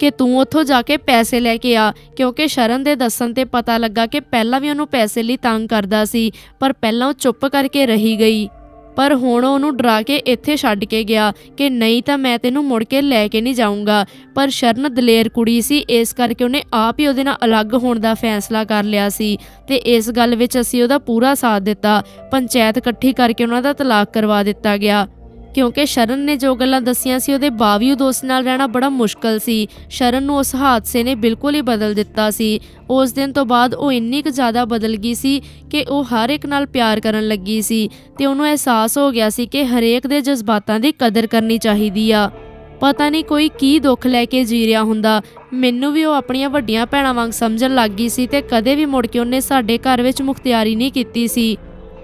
ਕਿ ਤੂੰ ਉੱਥੋਂ ਜਾ ਕੇ ਪੈਸੇ ਲੈ ਕੇ ਆ, ਕਿਉਂਕਿ ਸ਼ਰਨ ਦੇ ਦੱਸਣ ਤੇ ਪਤਾ ਲੱਗਾ ਕਿ ਪਹਿਲਾਂ ਵੀ ਉਹਨੂੰ ਪੈਸੇ ਲਈ ਤੰਗ ਕਰਦਾ ਸੀ, ਪਰ ਪਹਿਲਾਂ ਉਹ ਚੁੱਪ ਕਰਕੇ ਰਹੀ ਗਈ। ਪਰ ਹੁਣ ਉਹਨੂੰ ਡਰਾ ਕੇ ਇੱਥੇ ਛੱਡ ਕੇ ਗਿਆ ਕਿ ਨਹੀਂ ਤਾਂ ਮੈਂ ਤੈਨੂੰ ਮੁੜ ਕੇ ਲੈ ਕੇ ਨਹੀਂ ਜਾਊਂਗਾ। ਪਰ ਸ਼ਰਨ ਦਲੇਰ ਕੁੜੀ ਸੀ, ਇਸ ਕਰਕੇ ਉਹਨੇ ਆਪ ਹੀ ਉਹਦੇ ਨਾਲ ਅਲੱਗ ਹੋਣ ਦਾ ਫੈਸਲਾ ਕਰ ਲਿਆ ਸੀ ਤੇ ਇਸ ਗੱਲ ਵਿੱਚ ਅਸੀਂ ਉਹਦਾ ਪੂਰਾ ਸਾਥ ਦਿੱਤਾ। ਪੰਚਾਇਤ ਇਕੱਠੀ ਕਰਕੇ ਉਹਨਾਂ ਦਾ ਤਲਾਕ ਕਰਵਾ ਦਿੱਤਾ ਗਿਆ। ਕਿਉਂਕਿ ਸ਼ਰਨ ਨੇ ਜੋ ਗੱਲਾਂ ਦੱਸੀਆਂ ਸੀ, ਉਹਦੇ ਬਾਵਜੂਦ ਉਸ ਨਾਲ ਰਹਿਣਾ ਬੜਾ ਮੁਸ਼ਕਲ ਸੀ। ਸ਼ਰਨ ਨੂੰ ਉਸ ਹਾਦਸੇ ਨੇ ਬਿਲਕੁਲ ਹੀ ਬਦਲ ਦਿੱਤਾ ਸੀ। ਉਸ ਦਿਨ ਤੋਂ ਬਾਅਦ ਉਹ ਇੰਨੀ ਕੁ ਜ਼ਿਆਦਾ ਬਦਲ ਗਈ ਸੀ ਕਿ ਉਹ ਹਰ ਇੱਕ ਨਾਲ ਪਿਆਰ ਕਰਨ ਲੱਗੀ ਸੀ ਤੇ ਉਹਨੂੰ ਅਹਿਸਾਸ ਹੋ ਗਿਆ ਸੀ ਕਿ ਹਰੇਕ ਦੇ ਜਜ਼ਬਾਤਾਂ ਦੀ ਕਦਰ ਕਰਨੀ ਚਾਹੀਦੀ ਆ। ਪਤਾ ਨਹੀਂ ਕੋਈ ਕੀ ਦੁੱਖ ਲੈ ਕੇ ਜੀ ਰਿਹਾ ਹੁੰਦਾ। ਮੈਨੂੰ ਵੀ ਉਹ ਆਪਣੀਆਂ ਵੱਡੀਆਂ ਭੈਣਾਂ ਵਾਂਗ ਸਮਝਣ ਲੱਗ ਗਈ ਸੀ ਤੇ ਕਦੇ ਵੀ ਮੁੜ ਕੇ ਉਹਨੇ ਸਾਡੇ ਘਰ ਵਿੱਚ ਮੁਖਤਿਆਰੀ ਨਹੀਂ ਕੀਤੀ ਸੀ।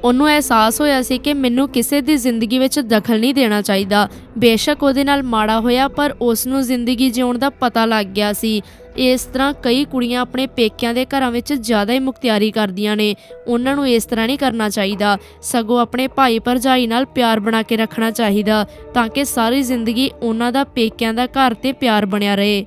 ਉਹਨੂੰ ਅਹਿਸਾਸ ਹੋਇਆ ਸੀ ਕਿ ਮੈਨੂੰ ਕਿਸੇ ਦੀ ਜ਼ਿੰਦਗੀ ਵਿੱਚ ਦਖਲ ਨਹੀਂ ਦੇਣਾ ਚਾਹੀਦਾ। ਬੇਸ਼ੱਕ ਉਹਦੇ ਨਾਲ ਮਾੜਾ ਹੋਇਆ, ਪਰ ਉਸ ਨੂੰ ਜ਼ਿੰਦਗੀ ਜਿਉਣ ਦਾ ਪਤਾ ਲੱਗ ਗਿਆ ਸੀ। ਇਸ ਤਰ੍ਹਾਂ ਕਈ ਕੁੜੀਆਂ ਆਪਣੇ ਪੇਕਿਆਂ ਦੇ ਘਰਾਂ ਵਿੱਚ ਜ਼ਿਆਦਾ ਹੀ ਮੁਖਤਿਆਰੀ ਕਰਦੀਆਂ ਨੇ। ਉਹਨਾਂ ਨੂੰ ਇਸ ਤਰ੍ਹਾਂ ਨਹੀਂ ਕਰਨਾ ਚਾਹੀਦਾ। ਸਗੋਂ ਆਪਣੇ ਭਾਈ ਭਰਜਾਈ ਨਾਲ ਪਿਆਰ ਬਣਾ ਕੇ ਰੱਖਣਾ ਚਾਹੀਦਾ, ਤਾਂ ਕਿ ਸਾਰੀ ਜ਼ਿੰਦਗੀ ਉਹਨਾਂ ਦਾ ਪੇਕਿਆਂ ਦਾ ਘਰ ਤੇ ਪਿਆਰ ਬਣਿਆ ਰਹੇ।